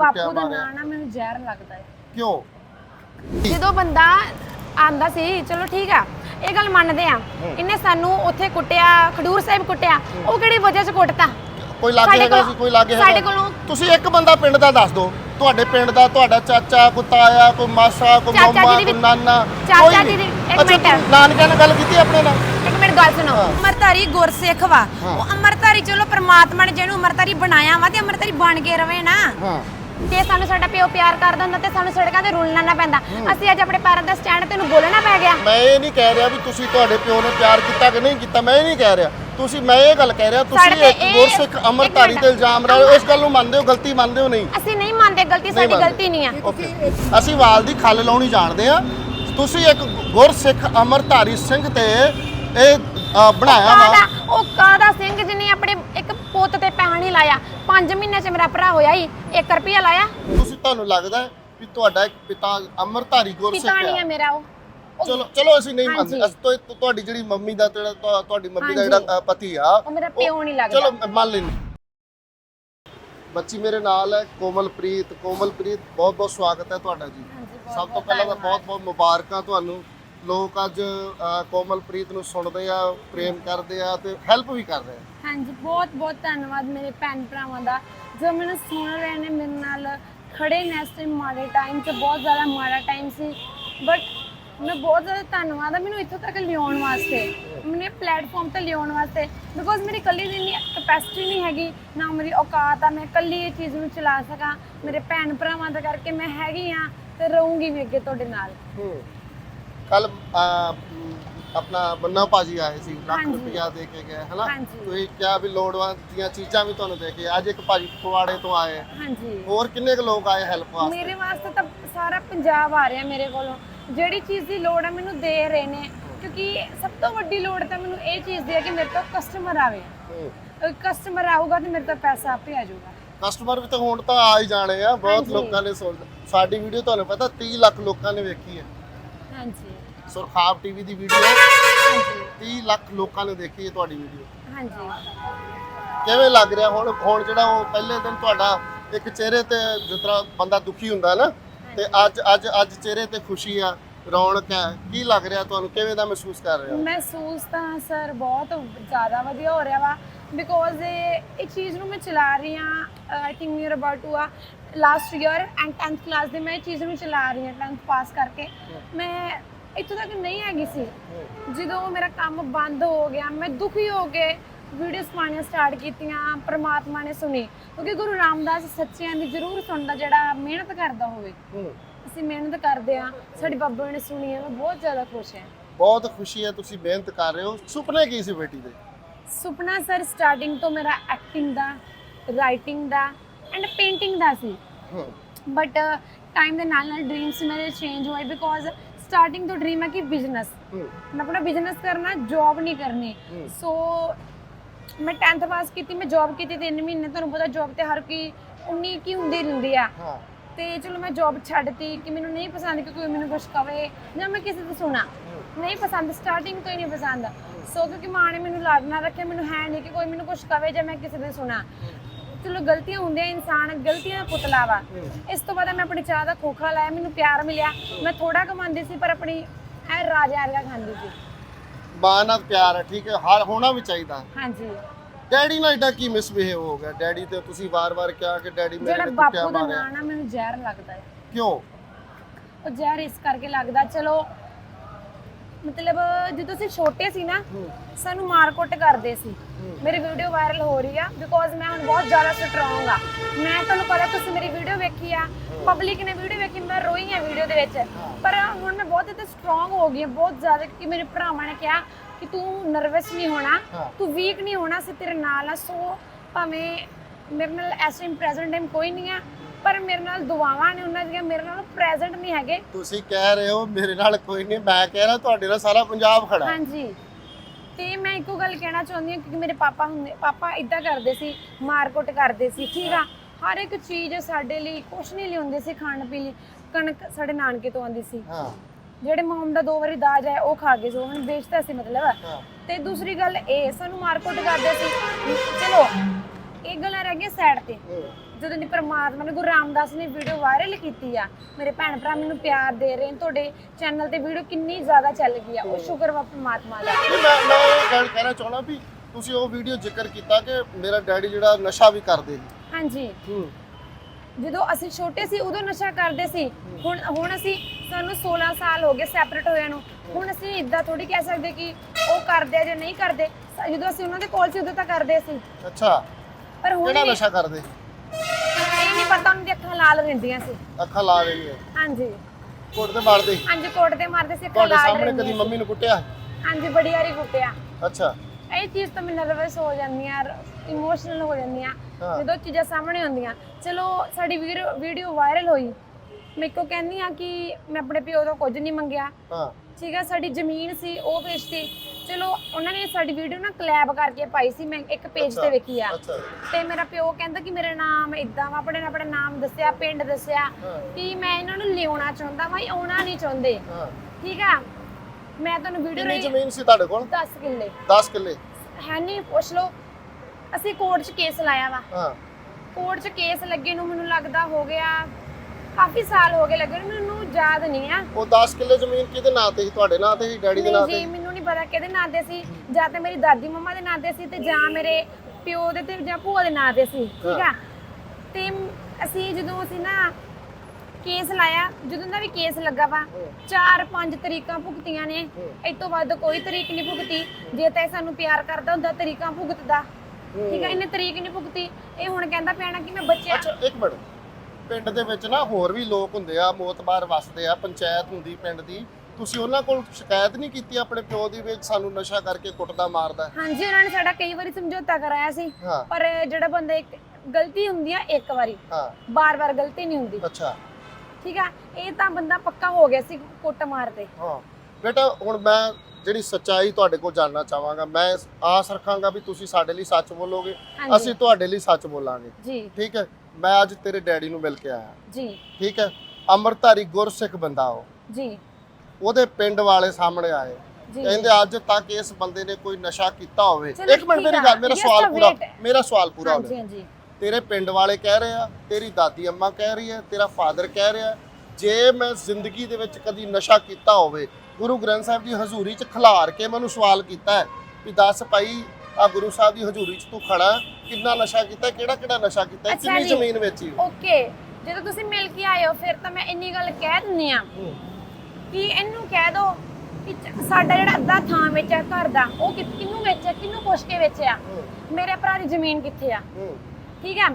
ਬਾਪੂ ਦਾ ਨਾਂ ਨਾ ਮੈਨੂੰ ਜ਼ਹਿਰ ਲੱਗਦਾ ਹੈ। ਕਿਉਂ? ਜਦੋਂ ਬੰਦਾ ਆਂਦਾ ਸੀ ਚਲੋ ਠੀਕ ਆ ਇਹ ਗੱਲ ਮੰਨਦੇ ਆ। ਇਹਨੇ ਸਾਨੂੰ ਉੱਥੇ ਕੁੱਟਿਆ ਖਡੂਰ ਸਾਹਿਬ ਕੁੱਟਿਆ। ਉਹ ਕਿਹੜੀ ਵਜ੍ਹਾ 'ਚ ਕੁੱਟਤਾ? ਕੋਈ ਲਾਗੇ ਹੈਗਾ ਸੀ ਕੋਈ ਲਾਗੇ ਹੈਗਾ ਸਾਡੇ ਕੋਲੋਂ- ਤੁਸੀਂ ਇੱਕ ਬੰਦਾ ਪਿੰਡ ਦਾ ਦੱਸ ਦਿਓ। ਤੁਹਾਡੇ ਪਿੰਡ ਦਾ ਤੁਹਾਡਾ ਚਾਚਾ ਕੋਈ ਤਾਇਆ ਕੋਈ ਮਾਸਾ ਕੋਈ ਮਾਮਾ ਕੋਈ ਨਾਨਾ ਚਾਚਾ ਜੀ ਇੱਕ ਮਿੰਟ। ਨਾਨਕਿਆਂ ਨਾਲ ਗੱਲ ਕੀਤੀ ਆਪਣੇ ਨਾਲ? ਇੱਕ ਮਿੰਟ ਗੱਲ ਸੁਣੋ। ਅਮਰਤਾਰੀ ਗੁਰਸਿੱਖ ਵਾ। ਉਹ ਅਮਰਤਾਰੀ ਚਲੋ ਪ੍ਰਮਾਤਮਾ ਨੇ ਜਿਹਨੂੰ ਅਮਰਤਾਰੀ ਬਣਾਇਆ ਵਾ ਤੇ ਅਮਰਤਾਰੀ ਬਣ ਕੇ ਰਵੇ ਨਾ। ਹਾਂ। ਜੇ ਸਾਨੂੰ ਸਾਡਾ ਪਿਓ ਪਿਆਰ ਕਰਦਾ ਹੁੰਦਾ ਤੇ ਸਾਨੂੰ ਸੜਕਾਂ ਤੇ ਰੁਲਣਾ ਨਾ ਪੈਂਦਾ। ਅਸੀਂ ਅੱਜ ਆਪਣੇ ਪੈਰਾਂ ਦਾ ਸਟੈਂਡ ਤੈਨੂੰ ਬੋਲਣਾ ਪੈ ਗਿਆ। ਮੈਂ ਇਹ ਨਹੀਂ ਕਹਿ ਰਿਹਾ ਵੀ ਤੁਸੀਂ ਤੁਹਾਡੇ ਪਿਓ ਨੇ ਪਿਆਰ ਕੀਤਾ ਕਿ ਨਹੀਂ ਕੀਤਾ ਮੈਂ ਇਹ ਨਹੀਂ ਕਹਿ ਰਿਹਾ। ਤੁਸੀਂ ਮੈਂ ਇਹ ਗੱਲ ਕਹਿ ਰਿਹਾ ਤੁਸੀਂ ਇੱਕ ਗੁਰਸਿੱਖ ਅਮਰਤਾਰੀ। ਤੇ ਇਲਜ਼ਾਮ ਲਾ ਰਹੇ ਹੋ ਇਸ ਗੱਲ ਨੂੰ ਮੰਨਦੇ ਹੋ ਗਲਤੀ ਮੰਨਦੇ ਹੋ ਨਹੀਂ? ਅਸੀਂ ਨਹੀਂ ਮੰਨਦੇ ਗਲਤੀ ਸਾਡੀ। ਗਲਤੀ ਨਹੀਂ ਆ। ਅਸੀਂ ਵਾਲ ਦੀ ਖੱਲ ਲਾਉਣੀ ਜਾਣਦੇ ਆ ਤੁਸੀਂ ਇੱਕ ਗੁਰਸਿੱਖ ਅਮਰਧਾਰੀ ਸਿੰਘ ਤੇ ਇਹ ਬਣਾਇਆ ਵਾ। ਉਹ ਕਾਦਾ ਸਿੰਘ ਜਿਹਨੇ ਆਪਣੇ ਪੁੱਤ ਤੇ ਪੈਸਾ ਨਹੀਂ ਲਾਇਆ। 5 ਮਹੀਨੇ ਚ ਮੇਰਾ ਭਰਾ ਹੋਇਆ ਹੀ 1 ਰੁਪਿਆ ਲਾਇਆ। ਤੁਸੀਂ ਤੁਹਾਨੂੰ ਲੱਗਦਾ ਹੈ ਵੀ ਤੁਹਾਡਾ ਇੱਕ ਪਿਤਾ ਅਮਰਧਾਰੀ ਗੁਰਸਿੱਖ ਪਿਤਾ ਨਹੀਂ ਹੈ ਹੈ ਮੇਰਾ ਉਹ। ਉਹ- ਚਲੋ ਚਲੋ ਅਸੀਂ ਨਹੀਂ ਹਾਂਜੀ। ਮੰਨਦੇ ਅਸੀਂ ਤੋਂ ਤੁਹਾਡੀ ਜਿਹੜੀ ਮੰਮੀ ਦਾ ਜਿਹੜਾ ਤੁਹਾ- ਤੁਹਾਡੀ ਮੰਮੀ ਦਾ। ਜਿਹੜਾ ਅ, ਪਤੀ ਆ ਉਹ ਮੇਰਾ ਪਿਓ ਨਹੀਂ ਲੱਗਦਾ। ਚਲੋ ਮੈਂ ਮੰਨ ਲੈਂਦੇ ਬੱਚੀ ਮੇਰੇ ਨਾਲ ਹੈ ਕੋਮਲਪ੍ਰੀਤ। ਕੋਮਲਪ੍ਰੀਤ ਬਹੁਤ ਬਹੁਤ ਸਵਾਗਤ ਹੈ ਤੁਹਾਡਾ ਜੀ। ਸਭ ਤੋਂ ਪਹਿਲਾਂ ਤਾਂ। ਬਹੁਤ ਬਹੁਤ ਮੁਬਾਰਕਾਂ ਤੁਹਾਨੂੰ। ਲੋਕ ਅੱਜ ਕੋਮਲਪ੍ਰੀਤ ਨੂੰ ਸੁਣਦੇ ਆ ਪ੍ਰੇਮ ਕਰਦੇ ਆ ਤੇ ਹੈਲਪ ਵੀ ਕਰਦੇ ਆ। ਹਾਂਜੀ ਬਹੁਤ ਬਹੁਤ ਧੰਨਵਾਦ ਮੇਰੇ ਭੈਣ ਭਰਾਵਾਂ ਦਾ। ਜੋ ਮੈਨੂੰ ਸੁਣ ਰਹੇ ਨੇ ਮੇਰੇ ਨਾਲ ਖੜੇ ਨੇ ਇਸ ਟਾਈਮ ਮਾੜੇ ਟਾਈਮ 'ਚ ਬਹੁਤ ਜ਼ਿਆਦਾ ਮਾੜਾ ਟਾਈਮ ਸੀ। ਬਟ ਮੈਂ ਬਹੁਤ ਜ਼ਿਆਦਾ ਧੰਨਵਾਦ ਆ ਮੈਨੂੰ ਇੱਥੋਂ ਤੱਕ ਲਿਆਉਣ ਵਾਸਤੇ ਮੈਨੂੰ ਪਲੇਟਫਾਰਮ ਤੇ ਲਿਆਉਣ ਵਾਸਤੇ। ਬਿਕੋਜ਼ ਮੇਰੀ ਇਕੱਲੀ ਦੀ ਇੰਨੀ ਕੈਪੈਸਿਟੀ ਨਹੀਂ ਹੈਗੀ ਨਾ ਮੇਰੀ ਔਕਾਤ ਆ ਮੈਂ ਇਕੱਲੀ ਇਹ ਚੀਜ਼ ਨੂੰ ਚਲਾ ਸਕਾਂ। ਮੇਰੇ ਭੈਣ ਭਰਾਵਾਂ ਦਾ ਕਰਕੇ ਮੈਂ ਹੈਗੀ ਆ ਤੇ ਰਹੂੰਗੀ ਵੀ ਅੱਗੇ ਤੁਹਾਡੇ ਨਾਲ। ਕੱਲ ਆਪਣਾ ਬੰਨਾ ਭਾਜੀ ਆਏ ਸੀ ਲੱਖ ਹਾਂਜੀ। ਰੁਪਇਆ ਦੇ ਕੇ ਗਏ ਹਨਾ? ਹਾਂਜੀ। ਤੁਸੀਂ ਕਿਹਾ ਵੀ ਲੋੜਵੰਦ ਦੀਆਂ ਚੀਜ਼ਾਂ ਵੀ ਤੁਹਾਨੂੰ ਦੇ ਕੇ ਅੱਜ ਇੱਕ ਭਾਜੀ ਪਵਾੜੇ ਤੋਂ ਆਏ। ਹਾਂਜੀ। ਹੋਰ ਕਿੰਨੇ ਕੁ ਲੋਕ ਆਏ ਹੈਲਪ ਵਾਸਤੇ? ਮੇਰੇ ਵਾਸਤੇ ਤਾਂ ਸਾਰਾ ਪੰਜਾਬ ਆ ਰਿਹਾ ਮੇਰੇ ਕੋਲੋਂ। ਜਿਹੜੀ ਚੀਜ਼ ਦੀ ਲੋੜ ਹੈ ਮੈਨੂੰ ਦੇ ਰਹੇ ਨੇ। ਕਿਉਂਕਿ ਸਭ ਤੋਂ ਵੱਡੀ ਲੋੜ ਤਾਂ ਮੈਨੂੰ ਇਹ ਚੀਜ਼ ਦੀ ਹੈ ਕਿ ਮੇਰੇ ਤੋਂ ਕਸਟਮਰ ਆਵੇ। ਕਸਟਮਰ ਆਊਗਾ ਤੇ ਮੇਰੇ ਤੋਂ ਪੈਸਾ ਆਪੇ ਆ ਜਾਊਗਾ। ਕਸਟਮਰ ਵੀ ਤਾਂ ਹੁਣ ਤਾਂ ਆ ਹੀ ਜਾਣੇ ਆ। ਬਹੁਤ ਹਾਂਜੀ। ਲੋਕਾਂ ਨੇ ਸੁਣ ਸਾਡੀ ਵੀਡੀਓ ਤੁਹਾਨੂੰ ਪਤਾ 30 ਲੱਖ ਲੋਕਾਂ ਨੇ ਵੇਖੀ ਹੈ। ਹਾਂਜੀ। ਸੁਰਖਾਬ ਟੀਵੀ ਦੀ ਵੀਡੀਓ ਹਾਂਜੀ 30 ਲੱਖ ਲੋਕਾਂ ਨੇ ਦੇਖੀ ਹੈ ਤੁਹਾਡੀ ਵੀਡੀਓ ਹਾਂਜੀ। ਕਿਵੇਂ ਲੱਗ ਰਿਹਾ ਹੁਣ? ਹੁਣ ਜਿਹੜਾ ਉਹ ਪਹਿਲੇ ਦਿਨ ਤੁਹਾਡਾ ਇੱਕ ਚਿਹਰੇ ਤੇ ਜਿਸ ਤਰ੍ਹਾਂ ਬੰਦਾ ਦੁਖੀ ਹੁੰਦਾ ਨਾ ਤੇ ਅੱਜ ਅੱਜ ਅੱਜ ਚਿਹਰੇ ਤੇ ਖੁਸ਼ੀ ਆ ਰੌਣਕ ਹੈ ਕੀ ਲੱਗ ਰਿਹਾ ਤੁਹਾਨੂੰ? ਕਿਵੇਂ ਦਾ ਮਹਿਸੂਸ ਕਰ ਰਹੇ ਹੋ? ਮਹਿਸੂਸ ਤਾਂ ਸਰ ਬਹੁਤ ਜ਼ਿਆਦਾ ਵਧੀਆ ਹੋ ਰਿਹਾ ਵਾ ਬਿਕੋਜ਼ ਇਹ ਇਹ ਚੀਜ਼ ਨੂੰ ਮੈਂ ਚਲਾ ਰਹੀ ਹਾਂ I think are about to ਆ last year and 10th class ਦੇ ਮੈਂ ਇਹ ਚੀਜ਼ ਨੂੰ ਚਲਾ ਰਹੀ ਹਾਂ 10th ਪਾਸ ਕਰਕੇ। ਮੈਂ ਇੱਥੋਂ ਤੱਕ ਨਹੀਂ ਹੈਗੀ ਸੀ। ਜਦੋਂ ਮੇਰਾ ਕੰਮ ਬੰਦ ਹੋ ਗਿਆ ਮੈਂ ਦੁਖੀ ਹੋ ਕੇ ਵੀਡੀਓਜ਼ ਪਾਉਣੀਆਂ ਸਟਾਰਟ ਕੀਤੀਆਂ ਪ੍ਰਮਾਤਮਾ ਨੇ ਸੁਣੀ। ਕਿਉਂਕਿ ਗੁਰੂ ਰਾਮਦਾਸ ਸੱਚਿਆਂ ਦੀ ਜ਼ਰੂਰ ਸੁਣਦਾ ਜਿਹੜਾ ਮਿਹਨਤ ਕਰਦਾ ਹੋਵੇ। ਅਸੀਂ ਮਿਹਨਤ ਕਰਦੇ ਆ ਸਾਡੇ ਬਾਬਾ ਨੇ ਸੁਣੀ ਹੈ ਮੈਂ ਬਹੁਤ ਜ਼ਿਆਦਾ ਖੁਸ਼ ਹਾਂ। ਬਹੁਤ ਖੁਸ਼ੀ ਹੈ ਤੁਸੀਂ ਮਿਹਨਤ ਕਰ ਰਹੇ ਹੋ। ਸੁਪਨੇ ਕੀ ਸੀ ਬੇਟੀ ਦੇ? ਸੁਪਨਾ ਸਰ ਸਟਾਰਟਿੰਗ ਤੋਂ ਮੇਰਾ ਐਕਟਿੰਗ ਦਾ ਰਾਈਟਿੰਗ ਦਾ ਐਂਡ ਪੇਂਟਿੰਗ ਦਾ ਸੀ। ਬਟ ਟਾਈਮ ਦੇ ਨਾਲ ਨਾਲ ਡ੍ਰੀਮਸ ਮੇਰੇ ਚੇਂਜ ਹੋਏ ਬਿਕੋਜ਼ ਸਟਾਰਟਿੰਗ ਤੋਂ ਡ੍ਰੀਮ ਹੈ ਕਿ ਬਿਜ਼ਨਸ। ਮੈਂ ਆਪਣਾ ਬਿਜ਼ਨਸ ਕਰਨਾ ਜੌਬ ਨਹੀਂ ਕਰਨੀ। ਸੋ ਮੈਂ 10th ਪਾਸ ਕੀਤੀ ਮੈਂ ਜੌਬ ਕੀਤੀ 3 ਮਹੀਨੇ ਤੁਹਾਨੂੰ ਪਤਾ ਜੌਬ ਤੇ ਹਰ ਕੋਈ 19 ਕੀ ਹੁੰਦੀ ਰਹਿੰਦੀ ਆ। ਤੇ ਚਲੋ ਮੈਂ ਜੌਬ ਛੱਡਤੀ ਕਿ ਮੈਨੂੰ ਨਹੀਂ ਪਸੰਦ ਕਿ ਕੋਈ ਮੈਨੂੰ ਕੁਝ ਕਵੇ ਜਾਂ ਮੈਂ ਕਿਸੇ ਤੋਂ ਸੁਣਾ। ਨਹੀਂ ਪਸੰਦ ਸਟਾਰਟਿੰਗ ਤੋਂ ਹੀ ਨਹੀਂ ਪਸੰਦ। ਸੋ ਕਿਉਂਕਿ ਮਾਂ ਨੇ ਮੈਨੂੰ ਲਾਡ ਨਾ ਰੱਖਿਆ ਮੈਨੂੰ ਹੈ ਨਹੀਂ ਕਿ ਕੋਈ ਮੈਨੂੰ ਕੁਝ ਕਵੇ ਜਾਂ ਮੈਂ ਕਿਸੇ ਦੇ ਸੁਣਾ। ਚਲੋ ਗਲਤੀਆਂ ਹੁੰਦੀਆਂ ਇਨਸਾਨ ਗਲਤੀਆਂ ਦਾ ਪੁਤਲਾ ਵਾ ਇਸ ਤੋਂ ਬਾਅਦ ਮੈਂ ਆਪਣੀ ਚਾਹ ਦਾ ਖੋਖਾ ਲਾਇਆ ਮੈਨੂੰ ਪਿਆਰ ਮਿਲਿਆ। ਮੈਂ ਥੋੜਾ ਕਮਾਉਂਦੀ ਸੀ ਪਰ ਆਪਣੀ ਐ ਰਾਜਾ ਵਰਗਾ ਖਾਂਦੀ ਸੀ। ਮਾਂ ਨਾਲ ਪਿਆਰ ਹੈ ਠੀਕ ਹੈ ਹਰ ਹੋਣਾ ਵੀ ਚਾਹੀਦਾ। ਹਾਂਜੀ। ਡੈਡੀ ਨਾਲ ਏਡਾ ਕੀ ਮਿਸਬਿਹੇਵ ਹੋ ਗਿਆ? ਡੈਡੀ ਤੇ ਤੁਸੀਂ ਵਾਰ-ਵਾਰ ਕਿਹਾ ਕਿ ਡੈਡੀ ਮੇਰੇ ਜਿਹੜਾ ਨੇ ਕੁੱਟਿਆ ਬਾਪੂ ਦਾ ਮਾਰਿਆ। ਨਾਂ ਨਾ ਮੈਨੂੰ ਜ਼ਹਿਰ ਲੱਗਦਾ ਹੈ। ਕਿਉਂ? ਉਹ ਜ਼ਹਿਰ ਇਸ ਕਰਕੇ ਲੱਗਦਾ ਚਲੋ ਮਤਲਬ ਜਦੋਂ ਅਸੀਂ ਛੋਟੇ ਸੀ ਨਾ ਸਾਨੂੰ ਮਾਰਕੁੱਟ ਕਰਦੇ ਸੀ। ਮੇਰੀ ਵੀਡੀਓ ਵਾਇਰਲ ਹੋ ਰਹੀ ਆ ਬਿਕੋਜ਼ ਮੈਂ ਹੁਣ ਬਹੁਤ ਜ਼ਿਆਦਾ ਸਟਰੋਂਗ ਆ। ਮੈਂ ਤੁਹਾਨੂੰ ਪਤਾ ਤੁਸੀਂ ਮੇਰੀ ਵੀਡੀਓ ਵੇਖੀ ਆ। ਪਬਲਿਕ ਨੇ ਵੀਡੀਓ ਵੇਖੀ ਮੈਂ ਰੋਈ ਆ ਵੀਡੀਓ ਦੇ ਵਿੱਚ। ਪਰ ਹੁਣ ਮੈਂ ਬਹੁਤ ਜ਼ਿਆਦਾ ਸਟਰੋਂਗ ਹੋ ਗਈ ਹਾਂ ਬਹੁਤ ਜ਼ਿਆਦਾ ਕਿਉਂਕਿ ਮੇਰੇ ਭਰਾਵਾਂ ਨੇ ਕਿਹਾ ਕਿ ਤੂੰ ਨਰਵਸ ਨਹੀਂ ਹੋਣਾ। ਤੂੰ ਵੀਕ ਨਹੀਂ ਹੋਣਾ ਅਸੀਂ ਤੇਰੇ ਨਾਲ ਆ। ਸੋ ਭਾਵੇਂ ਮੇਰੇ ਨਾਲ ਟਾਈਮ ਪ੍ਰੈਜ਼ੈਂਟ ਟਾਈਮ ਕੋਈ ਨਹੀਂ ਆ ਪਰ ਮੇਰੇ ਨਾਲ ਦੁਆਵਾਂ ਨੇ ਉਹਨਾਂ ਦੀਆਂ ਮੇਰੇ ਨਾਲ ਪ੍ਰੈਜ਼ੈਂਟ ਨਹੀਂ ਹੈਗੇ। ਤੁਸੀਂ ਕਹਿ ਰਹੇ ਹੋ ਮੇਰੇ ਨਾਲ ਕੋਈ ਨਹੀਂ ਮੈਂ ਕਹਿ ਰਿਹਾ ਤੁਹਾਡੇ ਨਾਲ ਸਾਰਾ ਪੰਜਾਬ ਖੜਾ। ਹੈ। ਹਾਂਜੀ। ਤੇ ਮੈਂ ਇੱਕੋ ਗੱਲ ਕਹਿਣਾ ਚਾਹੁੰਦੀ ਹਾਂ ਕਿਉਂਕਿ ਮੇਰੇ ਪਾਪਾ ਹੁੰਦੇ ਪਾਪਾ ਇਦਾਂ ਕਰਦੇ ਸੀ ਮਾਰਕੁੱਟ ਕਰਦੇ ਸੀ ਠੀਕ ਆ? ਹਰ ਇੱਕ ਚੀਜ਼ ਸਾਡੇ ਲਈ ਕੁਛ ਨਹੀਂ ਲਿਆਉਂਦੇ ਸੀ ਖਾਣ ਪੀਣ ਲਈ। ਕਣਕ ਸਾਡੇ ਨਾਨਕੇ ਤੋਂ ਆਉਂਦੀ ਸੀ। ਹਾਂ। ਜਿਹੜੇ ਮੋਮ ਦਾ ਦੋ ਵਾਰੀ ਦਾਜ ਹੈ ਉਹ ਖਾ ਗਏ ਸੋ ਹੁਣ ਵੇਚਦਾ ਸੀ ਮਤਲਬ। ਹਾਂ। ਤੇ ਦੂਸਰੀ ਗੱਲ ਇਹ ਸਾਨੂੰ ਮਾਰਕੁੱਟ ਕਰਦੇ ਸੀ। ਚਲੋ ਇਹ ਗੱਲਾਂ ਰਹਿ ਗਈਆਂ ਸਾਈਡ ਤੇ। ਜਦੋਂ ਦੀ ਪਰਮਾਤਮਾ ਨੇ ਗੁਰੂ ਰਾਮਦਾਸ ਨੇ ਵੀਡੀਓ ਵਾਇਰਲ ਕੀਤੀ ਆ ਮੇਰੇ ਭੈਣ ਭਰਾ ਮੈਨੂੰ ਪਿਆਰ ਦੇ ਰਹੇ ਨੇ ਤੁਹਾਡੇ ਚੈਨਲ ਤੇ ਵੀਡੀਓ ਕਿੰਨੀ ਜ਼ਿਆਦਾ ਚੱਲ ਗਈ ਆ ਉਹ ਸ਼ੁਕਰ ਵਾ ਪਰਮਾਤਮਾ ਦਾ। ਨਹੀਂ, ਮੈਂ ਮੈਂ ਇਹ ਗੱਲ ਕਹਿਣਾ ਚਾਹਣਾ ਵੀ ਤੁਸੀਂ ਉਹ ਵੀਡੀਓ ਜ਼ਿਕਰ ਕੀਤਾ ਕਿ ਮੇਰਾ ਡੈਡੀ ਜਿਹੜਾ ਨਸ਼ਾ ਵੀ ਕਰਦੇ ਨੇ। ਹਾਂਜੀ। ਹੂੰ। ਜਦੋਂ ਅਸੀਂ ਛੋਟੇ ਸੀ ਉਦੋਂ ਨਸ਼ਾ ਕਰਦੇ ਸੀ। ਹੁਣ ਹੁਣ ਅਸੀਂ ਸਾਨੂੰ 16 ਸਾਲ ਹੋ ਗਏ ਸੈਪਰੇਟ ਹੋਇਆਂ ਨੂੰ। ਹੁਣ ਅਸੀਂ ਇਦਾਂ ਥੋੜੀ ਕਹਿ ਸਕਦੇ ਕਿ ਉਹ ਕਰਦੇ ਆ ਜਾਂ ਨਹੀਂ ਕਰਦੇ। ਸ- ਜਦੋਂ ਅਸੀਂ ਉਹਨਾਂ ਦੇ ਕੋਲ ਸੀ ਉਦੋਂ ਤਾਂ ਕਰਦੇ ਸੀ। ਅੱਛਾ। ਪਰ ਹੁਣ ਕਿਹੜਾ ਨਸ਼ਾ ਕਰਦੇ ਪਤਾ ਉਹਨਾਂ ਦੀ ਅੱਖਾਂ ਲਾਲ ਰਹਿੰਦੀਆਂ ਸੀ। ਅੱਖਾਂ ਲਾ ਹੈ ਹਾਂਜੀ। ਕੋਟ ਤੇ ਮਾਰਦੇ ਹਾਂਜੀ ਕੋਟ ਤੇ ਮਾਰਦੇ ਸੀ ਅੱਖਾਂ ਤੁਹਾਡੇ ਲਾਲ ਸਾਹਮਣੇ ਕਦੀ। ਮੰਮੀ ਨੂੰ ਕੁੱਟਿਆ? ਹਾਂਜੀ ਬੜੀ ਵਾਰੀ ਕੁੱਟਿਆ। ਅੱਛਾ। ਇਹ ਚੀਜ਼ ਤੋਂ ਮੈਂ ਨਰਵਸ ਹੋ ਜਾਂਦੀ ਆ ਇਮੋਸ਼ਨਲ ਹੋ ਜਾਂਦੀ ਆ ਹਾਂ। ਜਦੋਂ ਚੀਜ਼ਾਂ ਸਾਹਮਣੇ ਆਉਂਦੀਆਂ। ਚਲੋ ਸਾਡੀ ਵੀਡੀਓ ਵਾਇਰਲ ਹੋਈ। ਮੈਂ ਕੋ ਕਹਿੰਦੀ ਆ ਕਿ ਮੈਂ ਆਪਣੇ ਪਿਓ ਤੋਂ ਕੁਝ ਨਹੀਂ ਮੰਗਿਆ। ਹਾਂ। ਠੀਕ ਆ ਸਾਡੀ ਜ਼ਮੀਨ ਸੀ ਉਹ ਵੇਚਤੀ। ਚਲੋ ਉਹਨਾਂ ਨੇ ਸਾਡੀ ਵੀਡੀਓ ਨਾ ਕਲੈਬ ਕਰਕੇ ਪਾਈ ਸੀ ਮੈਂ ਇੱਕ ਪੇਜ ਤੇ ਵੇਖੀ ਆ। ਅੱਛਾ। ਤੇ ਮੇਰਾ ਪਿਓ ਕਹਿੰਦਾ ਕਿ ਮੇਰਾ ਨਾਮ ਇਦਾਂ ਵਾ ਆਪਣੇ ਆਪਣੇ ਨਾਮ ਦੱਸਿਆ ਪਿੰਡ ਦੱਸਿਆ ਕਿ ਮੈਂ ਇਹਨਾਂ ਨੂੰ ਲਿਆਉਣਾ ਚਾਹੁੰਦਾ ਵਾ ਇਹ ਆਉਣਾ ਨਹੀਂ ਚਾਹੁੰਦੇ। ਹਾਂ। ਠੀਕ ਆ? ਮੈਂ ਤੁਹਾਨੂੰ ਵੀਡੀਓ ਕਿੰਨੀ ਰਾਹੀਂ ਜ਼ਮੀਨ ਸੀ ਤੁਹਾਡੇ ਕੋਲ? 10 ਕਿੱਲੇ। 10 ਕਿੱਲੇ? ਹੈ ਨਹੀਂ ਪੁੱਛ ਲਓ। ਅਸੀਂ ਕੋਰਟ 'ਚ ਕੇਸ ਲਾਇਆ ਵਾ। ਹਾਂ। ਕੋਰਟ 'ਚ ਕੇਸ ਲੱਗੇ ਨੂੰ ਮੈਨੂੰ ਲੱਗਦਾ ਹੋ ਗਿਆ ਕਾਫੀ ਸਾਲ ਹੋ ਗਏ ਲੱਗੇ ਨੂੰ ਮੈਨੂੰ ਯਾਦ ਨਹੀਂ ਆ। ਉਹ 10 ਕਿੱਲੇ ਜ਼ਮੀਨ ਕਿਹਦੇ ਨਾਂ ਤੇ ਸੀ? ਤੁਹਾਡੇ ਨਾਂ ਤੇ ਸੀ ਡੈਡੀ ਦੇ ਨਾਂ ਤੇ ਜੀ ਨਹੀਂ ਪਤਾ ਕਿਹਦੇ ਨਾਂ ਤੇ ਸੀ ਜਾਂ ਤੇ ਮੇਰੀ ਦਾਦੀ ਮੰਮਾ ਦੇ ਨਾਂ ਤੇ ਸੀ ਤੇ ਜਾਂ ਮੇਰੇ ਪਿਓ ਦੇ ਤੇ ਜਾਂ ਭੂਆ ਦੇ ਨਾਂ ਤੇ ਸੀ ਠੀਕ ਆ? ਤੇ ਅਸੀਂ ਜਦੋਂ ਅਸੀਂ ਨਾ ਕੇਸ ਲਾਇਆ ਜਦੋਂ ਦਾ ਵੀ ਕੇਸ ਲੱਗਾ ਵਾ ਚਾਰ ਪੰਜ ਤਰੀਕਾਂ ਭੁਗਤੀਆਂ ਨੇ ਇਸ ਤੋਂ ਵੱਧ ਕੋਈ ਤਰੀਕ ਨਹੀਂ ਭੁਗਤੀ। ਜੇ ਤਾਂ ਇਹ ਸਾਨੂੰ ਪਿਆਰ ਕਰਦਾ ਹੁੰਦਾ ਤਰੀਕਾਂ ਭੁਗਤਦਾ। ਠੀਕ ਆ? ਇਹਨੇ ਤਰੀਕ ਨਹੀਂ ਭੁਗਤੀ। ਇਹ ਹੁਣ ਕਹਿੰਦਾ ਪਿਆਣਾ ਕਿ ਮੈਂ ਬੱਚਿਆ ਅੱਛਾ ਇੱਕ ਮਿੰਟ। ਪਿੰਡ ਦੇ ਵਿੱਚ ਨਾ ਹੋਰ ਵੀ ਲੋਕ ਹੁੰਦੇ ਆ ਮੋਤਬਾਰ ਵਸਦੇ ਆ ਪੰਚਾਇਤ ਹੁੰਦੀ ਪਿੰਡ ਦੀ। ਤੁਸੀਂ ਉਹਨਾਂ ਕੋਲ ਸ਼ਿਕਾਇਤ ਨਹੀਂ ਕੀਤੀ ਆਪਣੇ ਪਿਓ ਦੀ ਵਿੱਚ ਸਾਨੂੰ ਨਸ਼ਾ ਕਰਕੇ ਕੁੱਟਦਾ ਮਾਰਦਾ ਹਾਂਜੀ ਉਹਨਾਂ ਨੇ ਸਾਡਾ ਕਈ ਵਾਰੀ ਸਮਝੌਤਾ ਕਰਾਇਆ ਸੀ। ਹਾਂ। ਪਰ ਜਿਹੜਾ ਬੰਦਾ ਇੱਕ ਗਲਤੀ ਹੁੰਦੀ ਆ ਇੱਕ ਵਾਰੀ। ਹਾਂ। ਬਾਰ-ਬਾਰ ਗਲਤੀ ਨਹੀਂ ਹੁੰਦੀ। ਅੱਛਾ। ਠੀਕ ਆ? ਇਹ ਤਾਂ ਬੰਦਾ ਪੱਕਾ ਹੋ ਗਿਆ ਸੀ ਕੁੱਟ ਮਾਰ ਤੇ। ਹਾਂ। ਬੇਟਾ ਹੁਣ ਮੈਂ ਜਿਹੜੀ ਸੱਚਾਈ ਤੁਹਾਡੇ ਕੋਲ ਜਾਣਨਾ ਚਾਹਾਂਗਾ ਮੈਂ ਆਸ ਰੱਖਾਂਗਾ ਵੀ ਤੁਸੀਂ ਸਾਡੇ ਲਈ ਸੱਚ ਬੋਲੋਗੇ। ਹਾਂਜੀ। ਅਸੀਂ ਤੁਹਾਡੇ ਲਈ ਸੱਚ ਬੋਲਾਂਗੇ। ਜੀ। ਠੀਕ ਹੈ? ਮੈਂ ਅੱਜ ਤੇਰੇ ਡੈਡੀ ਨੂੰ ਮਿਲ ਕੇ ਆਇਆ। ਜੀ। ਠੀਕ ਹੈ? ਅੰਮ੍ਰਿਤਧਾਰੀ ਗੁਰਸਿੱਖ ਬੰਦਾ ਉਹ। ਜੀ। ਉਹਦੇ ਪਿੰਡ ਵਾਲੇ ਸਾਹਮਣੇ ਆਏ। ਕਹਿੰਦੇ ਅੱਜ ਤੱਕ ਇਸ ਬੰਦੇ ਨੇ ਕੋਈ ਨਸ਼ਾ ਕੀਤਾ ਹੋਵੇ। ਇੱਕ ਮਿੰਟ ਮੇਰੀ ਗੱਲ ਮੇਰਾ ਸਵਾਲ ਪੂਰਾ. ਮੇਰਾ ਸਵਾਲ ਪੂਰਾ ਹੋ ਗਿਆ ਤੇਰੇ ਪਿੰਡ ਵਾਲੇ ਕਹਿ ਰਹੇ ਆ ਤੇਰੀ ਦਾਦੀ ਅੰਮਾ ਕਹਿ ਰਹੀ ਹੈ ਤੇਰਾ ਫਾਦਰ ਕਹਿ ਰਿਹਾ ਜੇ ਮੈਂ ਜ਼ਿੰਦਗੀ ਦੇ ਵਿੱਚ ਕਦੀ ਨਸ਼ਾ ਕੀਤਾ ਹੋਵੇ ਗੁਰੂ ਗ੍ਰੰਥ ਸਾਹਿਬ ਦੀ ਹਜ਼ੂਰੀ 'ਚ ਖਿਲਾਰ ਕੇ ਮੈਨੂੰ ਸਵਾਲ ਕੀਤਾ ਹੈ ਵੀ ਦੱਸ ਭਾਈ ਆ ਗੁਰੂ ਸਾਹਿਬ ਦੀ ਹਜ਼ੂਰੀ 'ਚ ਤੂੰ ਖੜਾ ਕਿੰਨਾ ਨਸ਼ਾ ਕੀਤਾ ਕਿਹੜਾ ਕਿਹੜਾ ਨਸ਼ਾ ਕੀਤਾ ਕਿੰਨੀ। ਜ਼ਮੀਨ ਵੇਚੀ ਓਕੇ ਜਦੋਂ ਤੁਸੀਂ ਮਿਲ ਕੇ ਆਏ ਹੋ ਫਿਰ ਤਾਂ ਮੈਂ ਇੰਨੀ ਗੱਲ ਕਹਿ ਦਿੰਨੀ ਆ ਕਿ ਇਹਨੂੰ ਕਹਿ ਦੋ ਕਿ ਸਾਡਾ ਜਿਹੜਾ ਅੱਧਾ ਥਾਂ ਵੇਚਿਆ ਘਰ ਦਾ ਉਹ ਕਿ- ਕਿਹਨੂੰ ਵੇਚਿਆ ਕਿਹਨੂੰ ਪੁੱਛ ਕੇ ਵੇਚਿਆ ਹੂੰ, ਮੇਰੇ ਭਰਾ ਦੀ ਜ਼ਮੀਨ ਕਿੱਥੇ ਆ? ਹੂੰ। ਠੀਕ ਆ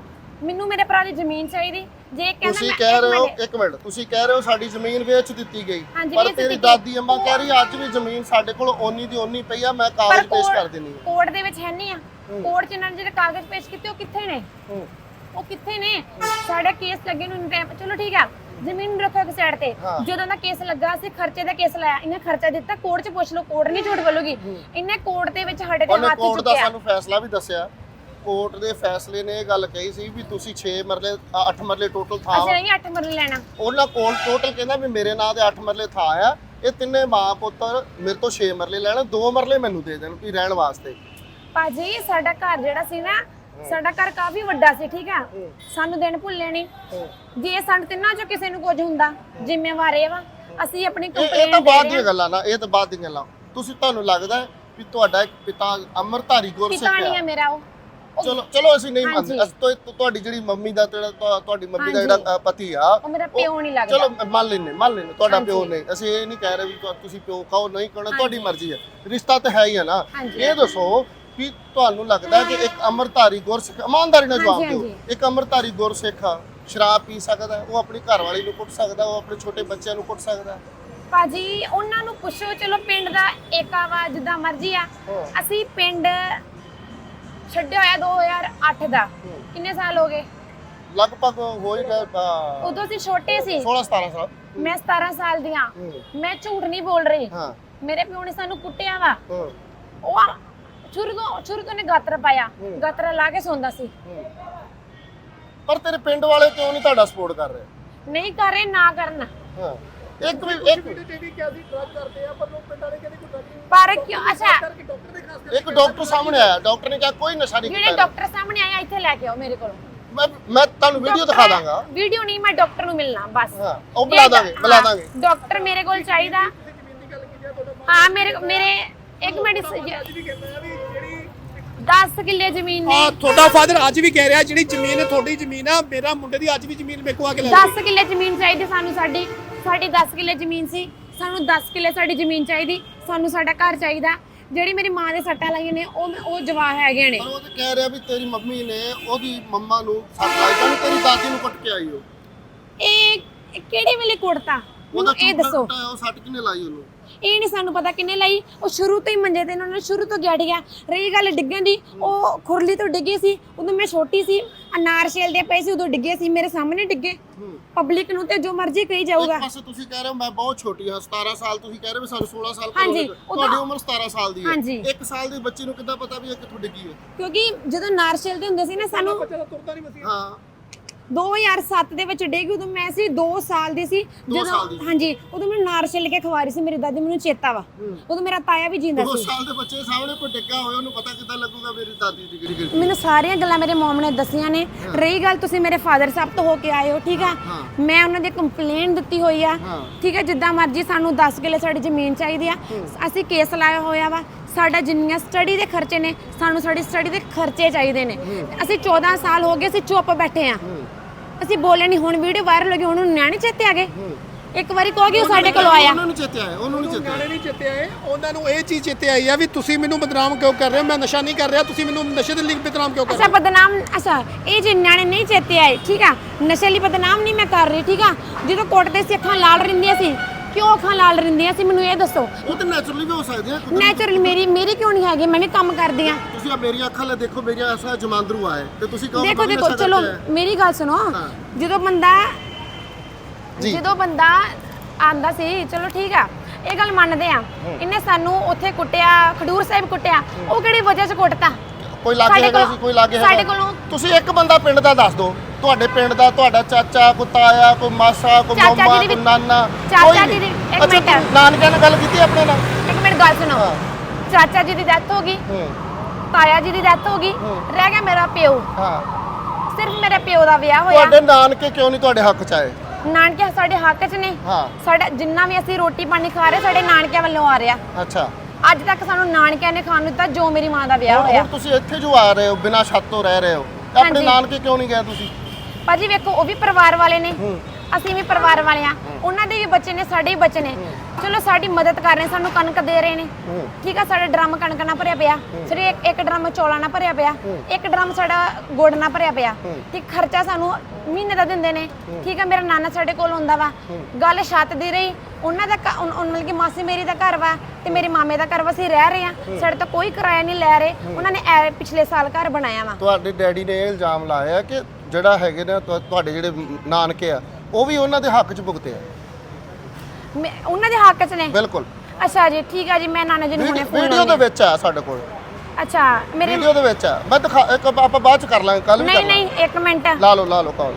ਮੈਨੂੰ ਮੇਰੇ ਭਰਾ ਦੀ ਜ਼ਮੀਨ ਚਾਹੀਦੀ। ਜੇ ਕਹਿੰਦਾ ਤੁਸੀਂ ਮੈਂ ਕਹਿ ਇੱਕ ਰਹੇ ਹੋ ਮਿੰਟ- ਇੱਕ ਮਿੰਟ। ਤੁਸੀਂ ਕਹਿ ਰਹੇ ਹੋ ਸਾਡੀ ਜ਼ਮੀਨ ਵੇਚ ਦਿੱਤੀ ਗਈ। ਹਾਂਜੀ, ਪਰ ਵੇਚ ਤੇਰੀ ਦਿੱਤੀ ਦਾਦੀ ਅੰਮਾ ਕਹਿ ਰਹੀ ਅੱਜ ਵੀ ਜ਼ਮੀਨ ਸਾਡੇ ਕੋਲ ਓਨੀ ਦੀ ਓਨੀ ਪਈ ਆ ਮੈਂ ਕਾਗਜ਼ ਪੇਸ਼ ਕਰ ਦਿੰਨੀ ਆ ਕੋਰਟ ਦੇ ਵਿੱਚ ਹੈ ਨਹੀਂ ਆ। ਹੂੰ। ਕੋਰਟ 'ਚ ਇਹਨਾਂ ਨੇ ਜਿਹੜੇ ਕਾਗਜ਼ ਪੇਸ਼ ਕੀਤੇ ਉਹ ਕਿੱਥੇ ਨੇ? ਹੂੰ, ਉਹ ਕਿੱਥੇ ਨੇ? ਸਾਡਾ ਕੇਸ ਲੱਗੇ ਨੂੰ ਟਾਈਮ ਚਲੋ ਠੀਕ ਆ। ਜ਼ਮੀਨ ਰੱਖੋ ਇੱਕ ਸਾਈਡ ਤੇ। ਹਾਂ। ਜਦੋਂ ਦਾ ਕੇਸ ਲੱਗਾ ਸੀ ਖਰਚੇ ਦਾ ਕੇਸ ਲਾਇਆ। ਇਹਨੇ ਖਰਚਾ ਦਿੱਤਾ ਕੋਰਟ 'ਚ ਪੁੱਛ ਲਓ ਕੋਰਟ ਨਹੀਂ ਝੂਠ ਬੋਲੂਗੀ। ਇਹਨੇ ਕੋਰਟ ਦੇ ਵਿੱਚ ਸਾਡੇ ਤੇ ਉਹਨੇ ਹੱਥ ਕੋਰਟ ਦਾ ਚੁੱਕਿਆ। ਸਾਨੂੰ ਫੈਸਲਾ ਵੀ ਦੱਸਿਆ। ਕੋਰਟ ਦੇ ਫੈਸਲੇ ਨੇ ਇਹ ਗੱਲ ਕਹੀ ਸੀ ਵੀ ਤੁਸੀਂ 6 ਮਰਲੇ 8 ਮਰਲੇ ਟੋਟਲ ਥਾਂ ਅਸੀਂ। ਨਹੀਂ 8 ਮਰਲੇ ਲੈਣਾ। ਉਹਨਾਂ ਕੋਲ ਟੋਟਲ ਕਹਿੰਦਾ ਵੀ ਮੇਰੇ ਨਾਂ ਦੇ 8 ਮਰਲੇ ਥਾਂ ਆ। ਇਹ ਤਿੰਨੇ ਮਾਂ ਪੁੱਤਰ ਮੇਰੇ ਤੋਂ 6 ਮਰਲੇ ਲੈਣ 2 ਮਰਲੇ ਮੈਨੂੰ ਦੇ ਦੇਣ ਵੀ ਰਹਿਣ ਵਾਸਤੇ। ਭਾਜੀ ਸਾਡਾ ਘਰ ਜਿਹੜਾ ਸੀ ਨਾ ਸਾਡਾ ਘਰ ਕਾਫੀ ਵੱਡਾ ਸੀ ਠੀਕ ਆ ਸਾਨੂੰ ਦਿਨ ਭੁੱਲੇ ਨਹੀਂ। ਜੇ ਸਾਨੂੰ ਤਿੰਨਾਂ ਚੋਂ ਕਿਸੇ ਨੂੰ ਕੁਝ ਹੁੰਦਾ ਜ਼ਿੰਮੇਵਾਰ ਇਹ ਵਾ ਅਸੀਂ ਆਪਣੀ ਇਹ ਇਹ ਤਾਂ ਕੰਪਲੇਂਟ ਬਾਅਦ ਦੀਆਂ ਗੱਲਾਂ ਨਾ ਇਹ ਤਾਂ ਬਾਅਦ ਦੀਆਂ ਗੱਲਾਂ। ਤੁਸੀਂ ਤੁਹਾਨੂੰ ਲੱਗਦਾ ਹੈ ਵੀ ਤੁਹਾਡਾ ਇੱਕ ਪਿਤਾ ਅਮਰਧਾਰੀ ਗੁਰਸਿੱਖ ਪਿਤਾ ਨਹੀਂ ਆ ਮੇਰਾ ਉਹ। ਚਲੋ ਚਲੋ ਅਸੀਂ ਨਹੀਂ। ਮੰਨਦੇ ਅਸੀਂ ਤੁਹਾ- ਤੁਹਾਡੀ ਜਿਹੜੀ ਮੰਮੀ ਦਾ ਤੁਹਾਡੀ ਮੰਮੀ ਦਾ। ਜਿਹੜਾ ਪਤੀ ਆ ਉਹ ਮੇਰਾ ਪਿਓ ਨਹੀਂ ਲੱਗਦਾ। ਚਲੋ ਮੰਨ ਲੈਨੇ ਮੰਨ ਲੈਨੇ ਤੁਹਾਡਾ। ਪਿਓ ਨਹੀਂ। ਅਸੀਂ ਇਹ ਨਹੀਂ ਕਹਿ ਰਹੇ ਵੀ ਤੁਸੀਂ ਪਿਓ ਕਹੋ ਨਹੀਂ ਕਹਣਾ ਤੁਹਾਡੀ ਮਰਜ਼ੀ ਹੈ। ਰਿਸ਼ਤਾ ਤਾਂ ਹੈ ਹੀ ਹੈ ਨਾ। ਇਹ ਦੱਸੋ ਵੀ ਤੁਹਾਨੂੰ ਲੱਗਦਾ ਕਿ ਇੱਕ ਅਮਰਧਾਰੀ ਗੁਰਸਿੱਖ ਇਮਾਨਦਾਰੀ ਨਾਲ ਜਵਾਬ ਹਾਂਜੀ, ਦਿਓ। ਇੱਕ ਅਮਰਧਾਰੀ ਗੁਰਸਿੱਖ ਆ, ਸ਼ਰਾਬ ਪੀ ਸਕਦਾ ਹੈ, ਉਹ ਆਪਣੀ ਘਰਵਾਲੀ ਨੂੰ ਕੁੱਟ ਸਕਦਾ ਉਹ ਆਪਣੇ ਛੋਟੇ ਬੱਚਿਆਂ ਨੂੰ ਕੁੱਟ ਸਕਦਾ। ਭਾਜੀ ਉਹਨਾਂ ਨੂੰ ਪੁੱਛੋ ਚਲੋ ਪਿੰਡ ਦਾ ਏਕਾ ਵਾ ਜਿੱਦਾਂ ਮਰਜ਼ੀ ਆ। ਹਾਂ। ਅਸੀਂ ਪਿੰਡ ਛੱਡਿਆ ਹੋਇਆ 2008 ਦਾ। ਹੂੰ। ਕਿੰਨੇ ਸਾਲ ਹੋ ਗਏ? ਲਗਭਗ ਹੋ ਹੀ ਗਏ ਉਦੋਂ ਅਸੀਂ ਛੋਟੇ ਸੀ। 16 17 ਸਾਲ। ਮੈਂ 17 ਸਾਲ ਦੀ ਹਾਂ ਹੂੰ, ਮੈਂ ਝੂਠ ਨਹੀਂ ਬੋਲ ਰਹੀ। ਹਾਂ। ਮੇਰੇ ਪਿਓ ਨੇ ਸਾਨੂੰ ਕੁੱਟਿਆ ਵਾ। ਹਾਂ। ਉਹ ਆ- ਸ਼ੁਰੂ ਤੋਂ ਸ਼ੁਰੂ ਤੋਂ ਨੇ ਗਾਤਰਾ ਪਾਇਆ। ਗਾਤਰਾ ਲਾ ਕੇ ਸੌਂਦਾ ਸੀ। ਪਰ ਤੇਰੇ ਪਿੰਡ ਵਾਲੇ ਕਿਉਂ ਨਹੀਂ ਤੁਹਾਡਾ ਸਪੋਰਟ ਕਰ ਰਹੇ? ਨਹੀਂ ਕਰ ਰਹੇ ਨਾ ਕਰਨ। ਹਾਂ। ਇੱਕ ਵੀ ਇੱਕ ਪਰ ਕਿਉਂ? ਅੱਛਾ। ਇੱਕ ਡਾਕਟਰ ਸਾਹਮਣੇ ਆਇਆ। ਡਾਕਟਰ ਨੇ ਕਿਹਾ ਕੋਈ ਨਸ਼ਾ ਨਹੀਂ ਜਿਹੜੇ ਡਾਕਟਰ ਸਾਹਮਣੇ ਆਏ ਇੱਥੇ ਲੈ ਕੇ ਆਓ ਮੇਰੇ ਕੋਲ। ਮੈਂ ਮੈਂ ਤੁਹਾਨੂੰ ਵੀਡੀਓ ਦਿਖਾ ਦਾਂਗਾ। ਵੀਡੀਓ ਨਹੀਂ ਮੈਂ ਡਾਕਟਰ ਨੂੰ ਮਿਲਣਾ ਬਸ। ਹਾਂ ਉਹ ਬੁਲਾ ਦਾਂਗੇ ਬੁਲਾ ਦਾਂਗੇ। ਡਾਕਟਰ ਮੇਰੇ ਕੋਲ ਚਾਹੀਦਾ। ਹਾਂ ਮੇਰੇ ਮੇਰੇ ਇੱਕ ਮਿੰਟ 10 ਕਿੱਲੇ ਜ਼ਮੀਨ ਨੇ। ਆ ਤੁਹਾਡਾ ਫਾਦਰ ਅੱਜ ਵੀ ਕਹਿ ਰਿਹਾ ਜਿਹੜੀ ਜ਼ਮੀਨ ਹੈ ਤੁਹਾਡੀ ਜ਼ਮੀਨ ਆ ਮੇਰਾ ਮੁੰਡੇ ਦੀ ਅੱਜ ਵੀ ਜ਼ਮੀਨ ਮੇਰੇ ਕੋਲ ਆ ਕੇ ਲੈ 10 ਕਿੱਲੇ ਜ਼ਮੀਨ ਚਾਹੀਦੀ ਸਾਨੂੰ ਸਾਡੀ ਸਾਡੀ 10 ਕਿੱਲੇ ਜ਼ਮੀਨ ਸੀ ਸਾਨੂੰ 10 ਕਿੱਲੇ ਸਾਡੀ ਜ਼ਮੀਨ ਚਾਹੀਦੀ ਸਾਨੂੰ ਸਾਡਾ ਘਰ ਚਾਹੀਦਾ। ਜਿਹੜੀ ਮੇਰੀ ਮਾਂ ਦੇ ਸੱਟਾਂ ਲਾਈਆਂ ਨੇ ਉਹ ਉਹ ਜਵਾਹ ਹੈਗੇ ਨੇ। ਪਰ ਉਹ ਤਾਂ ਕਹਿ ਰਿਹਾ ਵੀ ਤੇਰੀ ਮੰਮੀ ਨੇ ਉਹਦੀ ਮੰਮਾ ਨੂੰ ਸੱਟ ਲਾਈ ਤਾਂ ਤੇਰੀ ਦਾਦੀ ਨੂੰ ਕੁੱਟ ਕੇ ਆਈ ਉਹ। ਇਹ ਕਿਹੜੇ ਵੇਲੇ ਕੁੜਤਾ ਉਹਦਾ ਇਹ ਦੱਸੋ। ਉਹ ਸੱਟ ਕਿਨੇ ਲਾਈ ਉਹਨੂੰ? ਇਹ ਨਹੀਂ ਸਾਨੂੰ ਪਤਾ ਕਿੰਨੇ ਲਈ। ਉਹ ਸ਼ੁਰੂ ਤੋਂ ਹੀ ਮੰਜੇ ਤੇ ਉਹਨਾਂ ਨੇ ਸ਼ੁਰੂ ਤੋਂ ਗਿਆ। ਰਹੀ ਗੱਲ ਡਿੱਗਣ ਦੀ ਉਹ ਖੁਰਲੀ ਤੋਂ ਡਿੱਗੇ ਸੀ ਉਦੋਂ ਮੈਂ ਛੋਟੀ ਸੀ ਅਨਾਰ ਛੇਲਦੇ ਪਏ ਸੀ ਉਦੋਂ ਡਿੱਗੇ ਸੀ ਮੇਰੇ ਸਾਹਮਣੇ ਡਿੱਗੇ। ਪਬਲਿਕ ਨੂੰ ਤੇ ਜੋ ਮਰਜ਼ੀ ਕਹੀ ਜਾਊਗਾ। ਤੁਸੀਂ ਕਹਿ ਰਹੇ ਹੋ ਮੈਂ ਬਹੁਤ ਛੋਟੀ ਹਾਂ 17 ਸਾਲ ਤੁਸੀਂ ਕਹਿ ਰਹੇ ਹੋ ਸਾਨੂੰ 16 ਸਾਲ ਹਾਂਜੀ, ਤੁਹਾਡੀ ਉਮਰ 17 ਸਾਲ ਦੀ ਹੈ। ਹਾਂਜੀ। ਇੱਕ ਸਾਲ ਦੀ ਬੱਚੀ ਨੂੰ ਕਿੱਦਾਂ ਪਤਾ ਵੀ ਇਹ ਕਿੱਥੋਂ ਡਿੱਗੀ ਹੈ? ਕਿਉਂਕਿ ਜਦੋਂ ਨਾਰ ਛੇਲਦੇ ਹੁੰਦੇ ਸੀ ਨਾ ਸਾਨੂੰ ਬੱਚਾ ਤਾਂ ਤੁਰਦਾ ਨਹੀਂ ਮਸੀਹ ਹਾਂ। 2007 ਦੇ ਵਿੱਚ ਡਿੱਗੀ ਉਦੋਂ ਮੈਂ ਸੀ 2 ਸਾਲ ਦੀ ਸੀ। ਸਾਲ ਦੀ। ਹਾਂਜੀ ਉਦੋਂ ਮੈਨੂੰ ਨਾਰ ਛਿੱਲ ਕੇ ਖਵਾ ਰਹੀ ਸੀ ਮੇਰੀ ਦਾਦੀ ਮੈਨੂੰ ਚੇਤਾ ਵਾ। ਉਦੋਂ ਮੇਰਾ ਤਾਇਆ ਵੀ ਜਿੰਦਾ ਦੋ ਸੀ। ਸਾਲ ਦੇ ਬੱਚੇ ਸਾਹਮਣੇ ਕੋਈ ਡਿੱਗਾ ਹੋਇਆ ਉਹਨੂੰ ਪਤਾ ਕਿੱਦਾਂ ਲੱਗੂਗਾ ਮੇਰੀ ਦਾਦੀ ਦੀ ਗਿਰੀ ਗਿਰੀ ਮੈਨੂੰ ਸਾਰੀਆਂ ਗੱਲਾਂ ਮੇਰੇ ਮਮ ਨੇ ਦੱਸੀਆਂ ਨੇ। ਰਹੀ ਗੱਲ ਤੁਸੀਂ ਮੇਰੇ ਫਾਦਰ ਸਾਹਿਬ ਤੋਂ ਹੋ ਕੇ ਆਏ ਹੋ ਠੀਕ ਆ। ਮੈਂ ਉਹਨਾਂ ਦੀ ਕੰਪਲੇਨ ਦਿੱਤੀ ਹੋਈ ਆ। ਹਾਂ। ਠੀਕ ਹੈ ਜਿੱਦਾਂ ਮਰਜ਼ੀ ਸਾਨੂੰ 10 ਕਿੱਲੇ ਸਾਡੀ ਜ਼ਮੀਨ ਚਾਹੀਦੀ ਆ। ਅਸੀਂ ਕੇਸ ਲਾਇਆ ਹੋਇਆ ਵਾ। ਸਾਡਾ ਜਿੰਨੀਆਂ ਸਟੱਡੀ ਦੇ ਖਰਚੇ ਨੇ ਸਾਨੂੰ ਸਾਡੀ ਸਟੱਡੀ ਦੇ ਖਰਚੇ ਚਾਹੀਦੇ ਨੇ। ਅਸੀਂ 14 ਸਾਲ ਹੋ ਗਏ ਅਸੀਂ ਚੁੱਪ ਬੈਠੇ ਆ। ਅਸੀਂ ਬੋਲੇ ਨਹੀਂ ਹੁਣ ਵੀਡੀਓ ਵਾਇਰਲ ਹੋ ਗਈ ਹੁਣ ਉਹਨੂੰ ਨਿਆਣੇ ਚੇਤੇ ਆ ਗਏ। ਇੱਕ ਵਾਰੀ ਕਹੋਗੇ ਉਹ ਸਾਡੇ ਕੋਲ ਆਇਆ। ਉਹਨੂੰ ਨਹੀਂ ਚੇਤੇ ਆਇਆ ਉਹਨੂੰ ਨਹੀਂ ਚੇਤੇ ਨਿਆਣੇ ਨਹੀਂ ਚੇਤੇ ਆਏ ਉਹਨਾਂ ਨੂੰ ਇਹ ਚੀਜ਼ ਚੇਤੇ ਆਈ ਆ ਵੀ ਤੁਸੀਂ ਮੈਨੂੰ ਬਦਨਾਮ ਕਿਉਂ ਕਰ ਰਹੇ ਹੋ? ਮੈਂ ਨਸ਼ਾ ਨਹੀਂ ਕਰ ਰਿਹਾ ਤੁਸੀਂ ਮੈਨੂੰ ਨਸ਼ੇ ਦੇ ਲਈ ਬਦਨਾਮ ਕਿਉਂ ਕਰ ਰਹੇ ਅੱਛਾ ਬਦਨਾਮ ਅੱਛਾ ਇਹ ਜੇ ਨਿਆਣੇ ਨਹੀਂ ਚੇਤੇ ਆਏ ਠੀਕ ਆ? ਨਸ਼ੇ ਲਈ ਬਦਨਾਮ ਨਹੀਂ ਮੈਂ ਕਰ ਰਹੀ ਠੀਕ ਆ? ਜਦੋਂ ਕੁੱਟਦੇ ਸੀ ਅੱਖਾਂ ਲਾਲ ਰਿੰਦੀਆਂ ਸੀ ਕਿਉਂ ਅੱਖਾਂ ਲਾਲ ਰਿੰਦੀਆਂ ਸੀ? ਮੈਨੂੰ ਇਹ ਦੱਸੋ। ਉਹ ਤਾਂ ਨੈਚੁਰਲੀ ਵੀ ਹੋ ਸਕਦੀ ਹੈ ਕੁਦਰਤੀ- ਨੈਚੁਰਲ ਮੇਰੀ ਮੇਰੀ ਕਿਉਂ ਨਹੀਂ ਹੈਗੀ? ਮੈਂ ਵੀ ਕੰਮ ਕਰਦੀ ਆ ਤੁਸੀਂ ਆ ਮੇਰੀਆਂ ਅੱਖਾਂ ਲੈ ਦੇਖੋ ਮੇਰੀਆਂ ਐਸਾ ਜਮਾਂਦਰੂ ਆਏ ਤੇ ਤੁਸੀਂ ਕਹੋ ਦੇਖੋ ਦੇਖੋ ਚਲੋ ਮੇਰੀ ਗੱਲ ਸੁਣੋ। ਹਾਂ। ਜਦੋਂ ਬੰਦਾ ਜੀ। ਜਦੋਂ ਬੰਦਾ ਆਂਦਾ ਸੀ ਚਲੋ ਠੀਕ ਆ ਇਹ ਗੱਲ ਮੰਨਦੇ ਆ। ਇਹਨੇ ਸਾਨੂੰ ਉੱਥੇ ਕੁੱਟਿਆ ਖਡੂਰ ਸਾਹਿਬ ਕੁੱਟਿਆ। ਉਹ ਕਿਹੜੀ ਵਜ੍ਹਾ 'ਚ ਕੁੱਟਤਾ? ਕੋਈ ਲਾਗੇ ਸਾਡੇ ਹੈਗਾ ਕੋਲੋਂ- ਸੀ ਕੋਈ ਲਾਗੇ ਹੈਗਾ। ਸਾਡੇ ਕੋਲੋਂ- ਤੁਸੀਂ ਇੱਕ ਬੰਦਾ ਪਿੰਡ ਦਾ ਦੱਸ ਦਿਓ। ਤੁਹਾਡੇ ਪਿੰਡ ਦਾ ਤੁਹਾਡਾ ਚਾਚਾ ਕੋਈ ਤਾਇਆ ਕੋਈ ਮਾਸਾ ਕੋਈ ਚਾਚਾ ਮੰਮਾ ਜੀ ਦੀ ਕੋਈ ਵੀ- ਨਾਨਾ ਚਾਚਾ ਕੋਈ ਜੀ ਵੀ। ਦੀ- ਇੱਕ ਅੱਛਾ, ਮਿੰਟ। ਤੁਸੀਂ ਨਾਨਕਿਆਂ ਨਾਲ ਗੱਲ ਕੀਤੀ ਆਪਣੇ ਨਾਲ? ਇੱਕ ਮਿੰਟ ਗੱਲ ਸੁਣੋ। ਹਾਂ। ਚਾਚਾ ਜੀ ਦੀ ਡੈਥ ਹੋ ਗਈ। ਹੂੰ। ਤਾਇਆ ਜੀ ਦੀ ਡੈਥ ਹੋ ਗਈ। ਰਹਿ ਗਿਆ ਮੇਰਾ ਪਿਓ। ਹਾਂ। ਸਿਰਫ ਮੇਰੇ ਪਿਓ ਦਾ ਵਿਆਹ ਹੋਇਆ। ਤੁਹਾਡੇ ਨਾਨਕੇ ਕਿਉਂ ਨਹੀਂ ਤੁਹਾਡੇ ਹੱਕ ਚ ਆਏ? ਨਾਨਕੇ ਸਾਡੇ ਹੱਕ 'ਚ ਨੇ। ਹਾਂ। ਸਾਡਾ ਜਿੰਨਾ ਵੀ ਅਸੀਂ ਰੋਟੀ ਪਾਣੀ ਖਾ ਰਹੇ ਸਾਡੇ ਨਾਨਕਿਆਂ ਵੱਲੋਂ ਆ ਰਿਹਾ। ਅੱਛਾ। ਅੱਜ ਤੱਕ ਸਾਨੂੰ ਨਾਨਕਿਆਂ ਨੇ ਖਾਣ ਨੂੰ ਦਿੱਤਾ ਜੋ ਮੇਰੀ ਮਾਂ ਦਾ ਵਿਆਹ ਹੋਇਆ। ਹੁਣ ਤੁਸੀਂ ਇੱਥੇ ਜੋ ਆ ਰਹੇ ਹੋ ਬਿਨਾਂ ਛੱਤ ਤੋਂ ਰਹਿ ਰਹੇ ਹੋ ਤਾਂ ਆਪਣੇ ਹਾਂਜੀ। ਨਾਨਕੇ ਕਿਉਂ ਨਹੀਂ ਗਏ ਤੁਸੀਂ? ਭਾਜੀ ਵੇਖੋ ਉਹ ਵੀ ਪਰਿਵਾਰ ਵਾਲੇ ਨੇ। ਹੂੰ। ਅਸੀਂ ਵੀ ਪਰਿਵਾਰ ਵਾਲੇ ਆ। ਉਹਨਾਂ ਦੇ ਵੀ ਬੱਚੇ ਨੇ ਸਾਡੇ ਵੀ ਬੱਚੇ ਨੇ। ਚਲੋ ਸਾਡੀ ਮਦਦ ਕਰ ਰਹੇ ਸਾਨੂੰ ਕਣਕ ਦੇ ਰਹੇ ਨੇ। ਠੀਕ ਆ ਸਾਡਾ ਡਰਮ ਕਣਕ ਨਾਲ ਭਰਿਆ ਪਿਆ। ਫਿਰ ਇੱਕ ਇੱਕ ਡਰਮ ਚੌਲਾਂ ਨਾਲ ਭਰਿਆ ਪਿਆ। ਇੱਕ ਡਰਮ ਸਾਡਾ ਗੁੜ ਨਾਲ ਭਰਿਆ ਪਿਆ। ਠੀਕ ਖਰਚਾ ਸਾਨੂੰ ਮਹੀਨੇ ਦਾ ਦਿੰਦੇ ਨੇ। ਠੀਕ ਆ ਮੇਰਾ ਨਾਨਾ ਸਾਡੇ ਕੋਲ ਹੁੰਦਾ ਵਾ। ਗੱਲ ਛੱਤ ਦੀ ਰਹੀ। ਉਹਨਾਂ ਦਾ ਮਤਲਬ ਕਿ ਮਾਸੀ ਮੇਰੀ ਦਾ ਘਰ ਵਾ ਤੇ ਮੇਰੇ ਮਾਮੇ ਦਾ ਘਰ ਵਾ ਅਸੀਂ ਰਹਿ ਰਹੇ ਆ ਸਾਡੇ ਤੋਂ ਕੋਈ ਕਿਰਾਇਆ ਨਹੀਂ ਲੈ ਰਹੇ। ਉਹਨਾਂ ਨੇ ਪਿਛਲੇ ਸਾਲ ਘਰ ਬਣਾਇਆ ਵਾ। ਤੁਹਾਡੇ ਡੈਡੀ ਨੇ ਇਹ ਇਲਜ਼ਾਮ ਲਾਇਆ ਕਿ ਜਿਹੜਾ ਹੈਗੇ ਨੇ ਤੁਹਾ- ਤੁਹਾਡੇ ਜਿਹੜੇ ਨਾਨਕੇ ਆ ਉਹ ਵੀ ਉਹਨਾਂ ਦੇ ਹੱਕ 'ਚ ਭੁਗਤੇ ਆ। ਮੈਂ- ਉਹਨਾਂ ਦੇ ਹੱਕ 'ਚ ਨੇ? ਬਿਲਕੁਲ। ਅੱਛਾ ਜੀ ਠੀਕ ਆ ਜੀ ਮੈਂ ਨਾਨਾ ਜੀ ਨੂੰ ਹੁਣੇ ਫੋਨ ਵੀਡੀਓ ਦੇ ਵਿੱਚ ਆ ਸਾਡੇ ਕੋਲ। ਅੱਛਾ ਮੇਰੇ ਵੀਡੀਓ ਦੇ ਵਿੱਚ ਆ। ਮੈਂ ਦਿਖਾ ਇੱਕ ਆਪਾਂ ਬਾਅਦ ਚ ਕਰ ਲਾਂਗੇ ਕੱਲ ਵੀ ਕਰ ਨਹੀਂ ਲਾਂਗੇ। ਨਹੀਂ ਇੱਕ ਮਿੰਟ। ਲਾ ਲਓ ਲਾ ਲਓ ਕਾਲ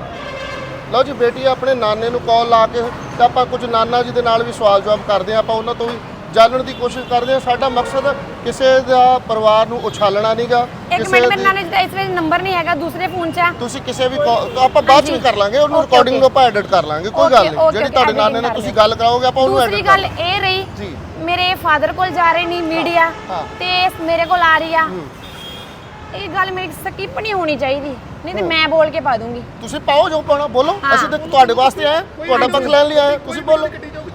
ਲਓ। ਜੀ ਬੇਟੀ ਆਪਣੇ ਨਾਨੇ ਨੂੰ ਕਾਲ ਲਾ ਕੇ ਤੇ ਆਪਾਂ ਕੁਝ ਨਾਨਾ ਜੀ ਦੇ ਨਾਲ ਵੀ ਸਵਾਲ ਜਵਾਬ ਕਰਦੇ ਆ ਆਪਾਂ ਉਹਨਾਂ ਤੋਂ ਵੀ ਜਾਣਨ ਦੀ ਕੋਸ਼ਿਸ਼ ਕਰਦੇ ਆ ਸਾਡਾ ਮਕਸਦ ਕਿਸੇ ਦਾ ਪਰਿਵਾਰ ਨੂੰ ਉਛਾਲਣਾ ਨਹੀਂਗਾ ਇੱਕ ਮਿੰਟ ਮੇਰੇ ਦਾ ਇਸ ਵੇਲੇ ਨੰਬਰ ਨਹੀਂ ਹੈਗਾ ਦੂਸਰੇ ਫੋਨ 'ਚ ਆ। ਤੁਸੀਂ ਕਿਸੇ ਵੀ call- ਤਾਂ ਆਪਾਂ ਬਾਅਦ ਚ ਵੀ ਕਰ ਲਾਂਗੇ ਉਹਨੂੰ Okay, ਰਿਕਾਰਡਿੰਗ. ਨੂੰ ਆਪਾਂ ਐਡਿਟ ਕਰ ਲਾਂਗੇ ਕੋਈ Okay, ਗੱਲ ਨਹੀਂ। okay, ਜਿਹੜੀ okay, ਤੁਹਾਡੇ ਨਾਲ ਕਰ ਤੁਸੀਂ। ਗੱਲ ਕਰਾਓਗੇ ਆਪਾਂ ਉਹਨੂੰ ਦੂਸਰੀ ਐਡਿਟ ਗੱਲ ਇਹ ਰਹੀ ਜੀ। ਮੇਰੇ ਫਾਦਰ ਕੋਲ ਜਾ ਰਹੇ ਨਹੀਂ ਮੀਡੀਆ ਹਾਂ। ਤੇ ਮੇਰੇ ਕੋਲ ਆ ਰਹੀ ਆ। ਇਹ ਗੱਲ ਮੇਰੀ ਸਕਿਪ ਨਹੀਂ ਹੋਣੀ ਚਾਹੀਦੀ। ਨਹੀਂ ਤੇ ਮੈਂ ਬੋਲ ਕੇ ਪਾ ਦੂੰਗੀ। ਤੁਸੀਂ ਪਾਓ ਜੋ ਪਾਉਣਾ ਬੋਲੋ। ਹਾਂ। ਅਸੀਂ ਤਾਂ ਤੁਹਾਡੇ ਵਾਸਤੇ ਆਏ ਹਾਂ, ਤੁਹਾਡਾ ਪੱਖ ਲੈਣ ਲਈ ਆਏ। ਹਾਂ, ਤੁਸੀਂ ਬੋਲੋ।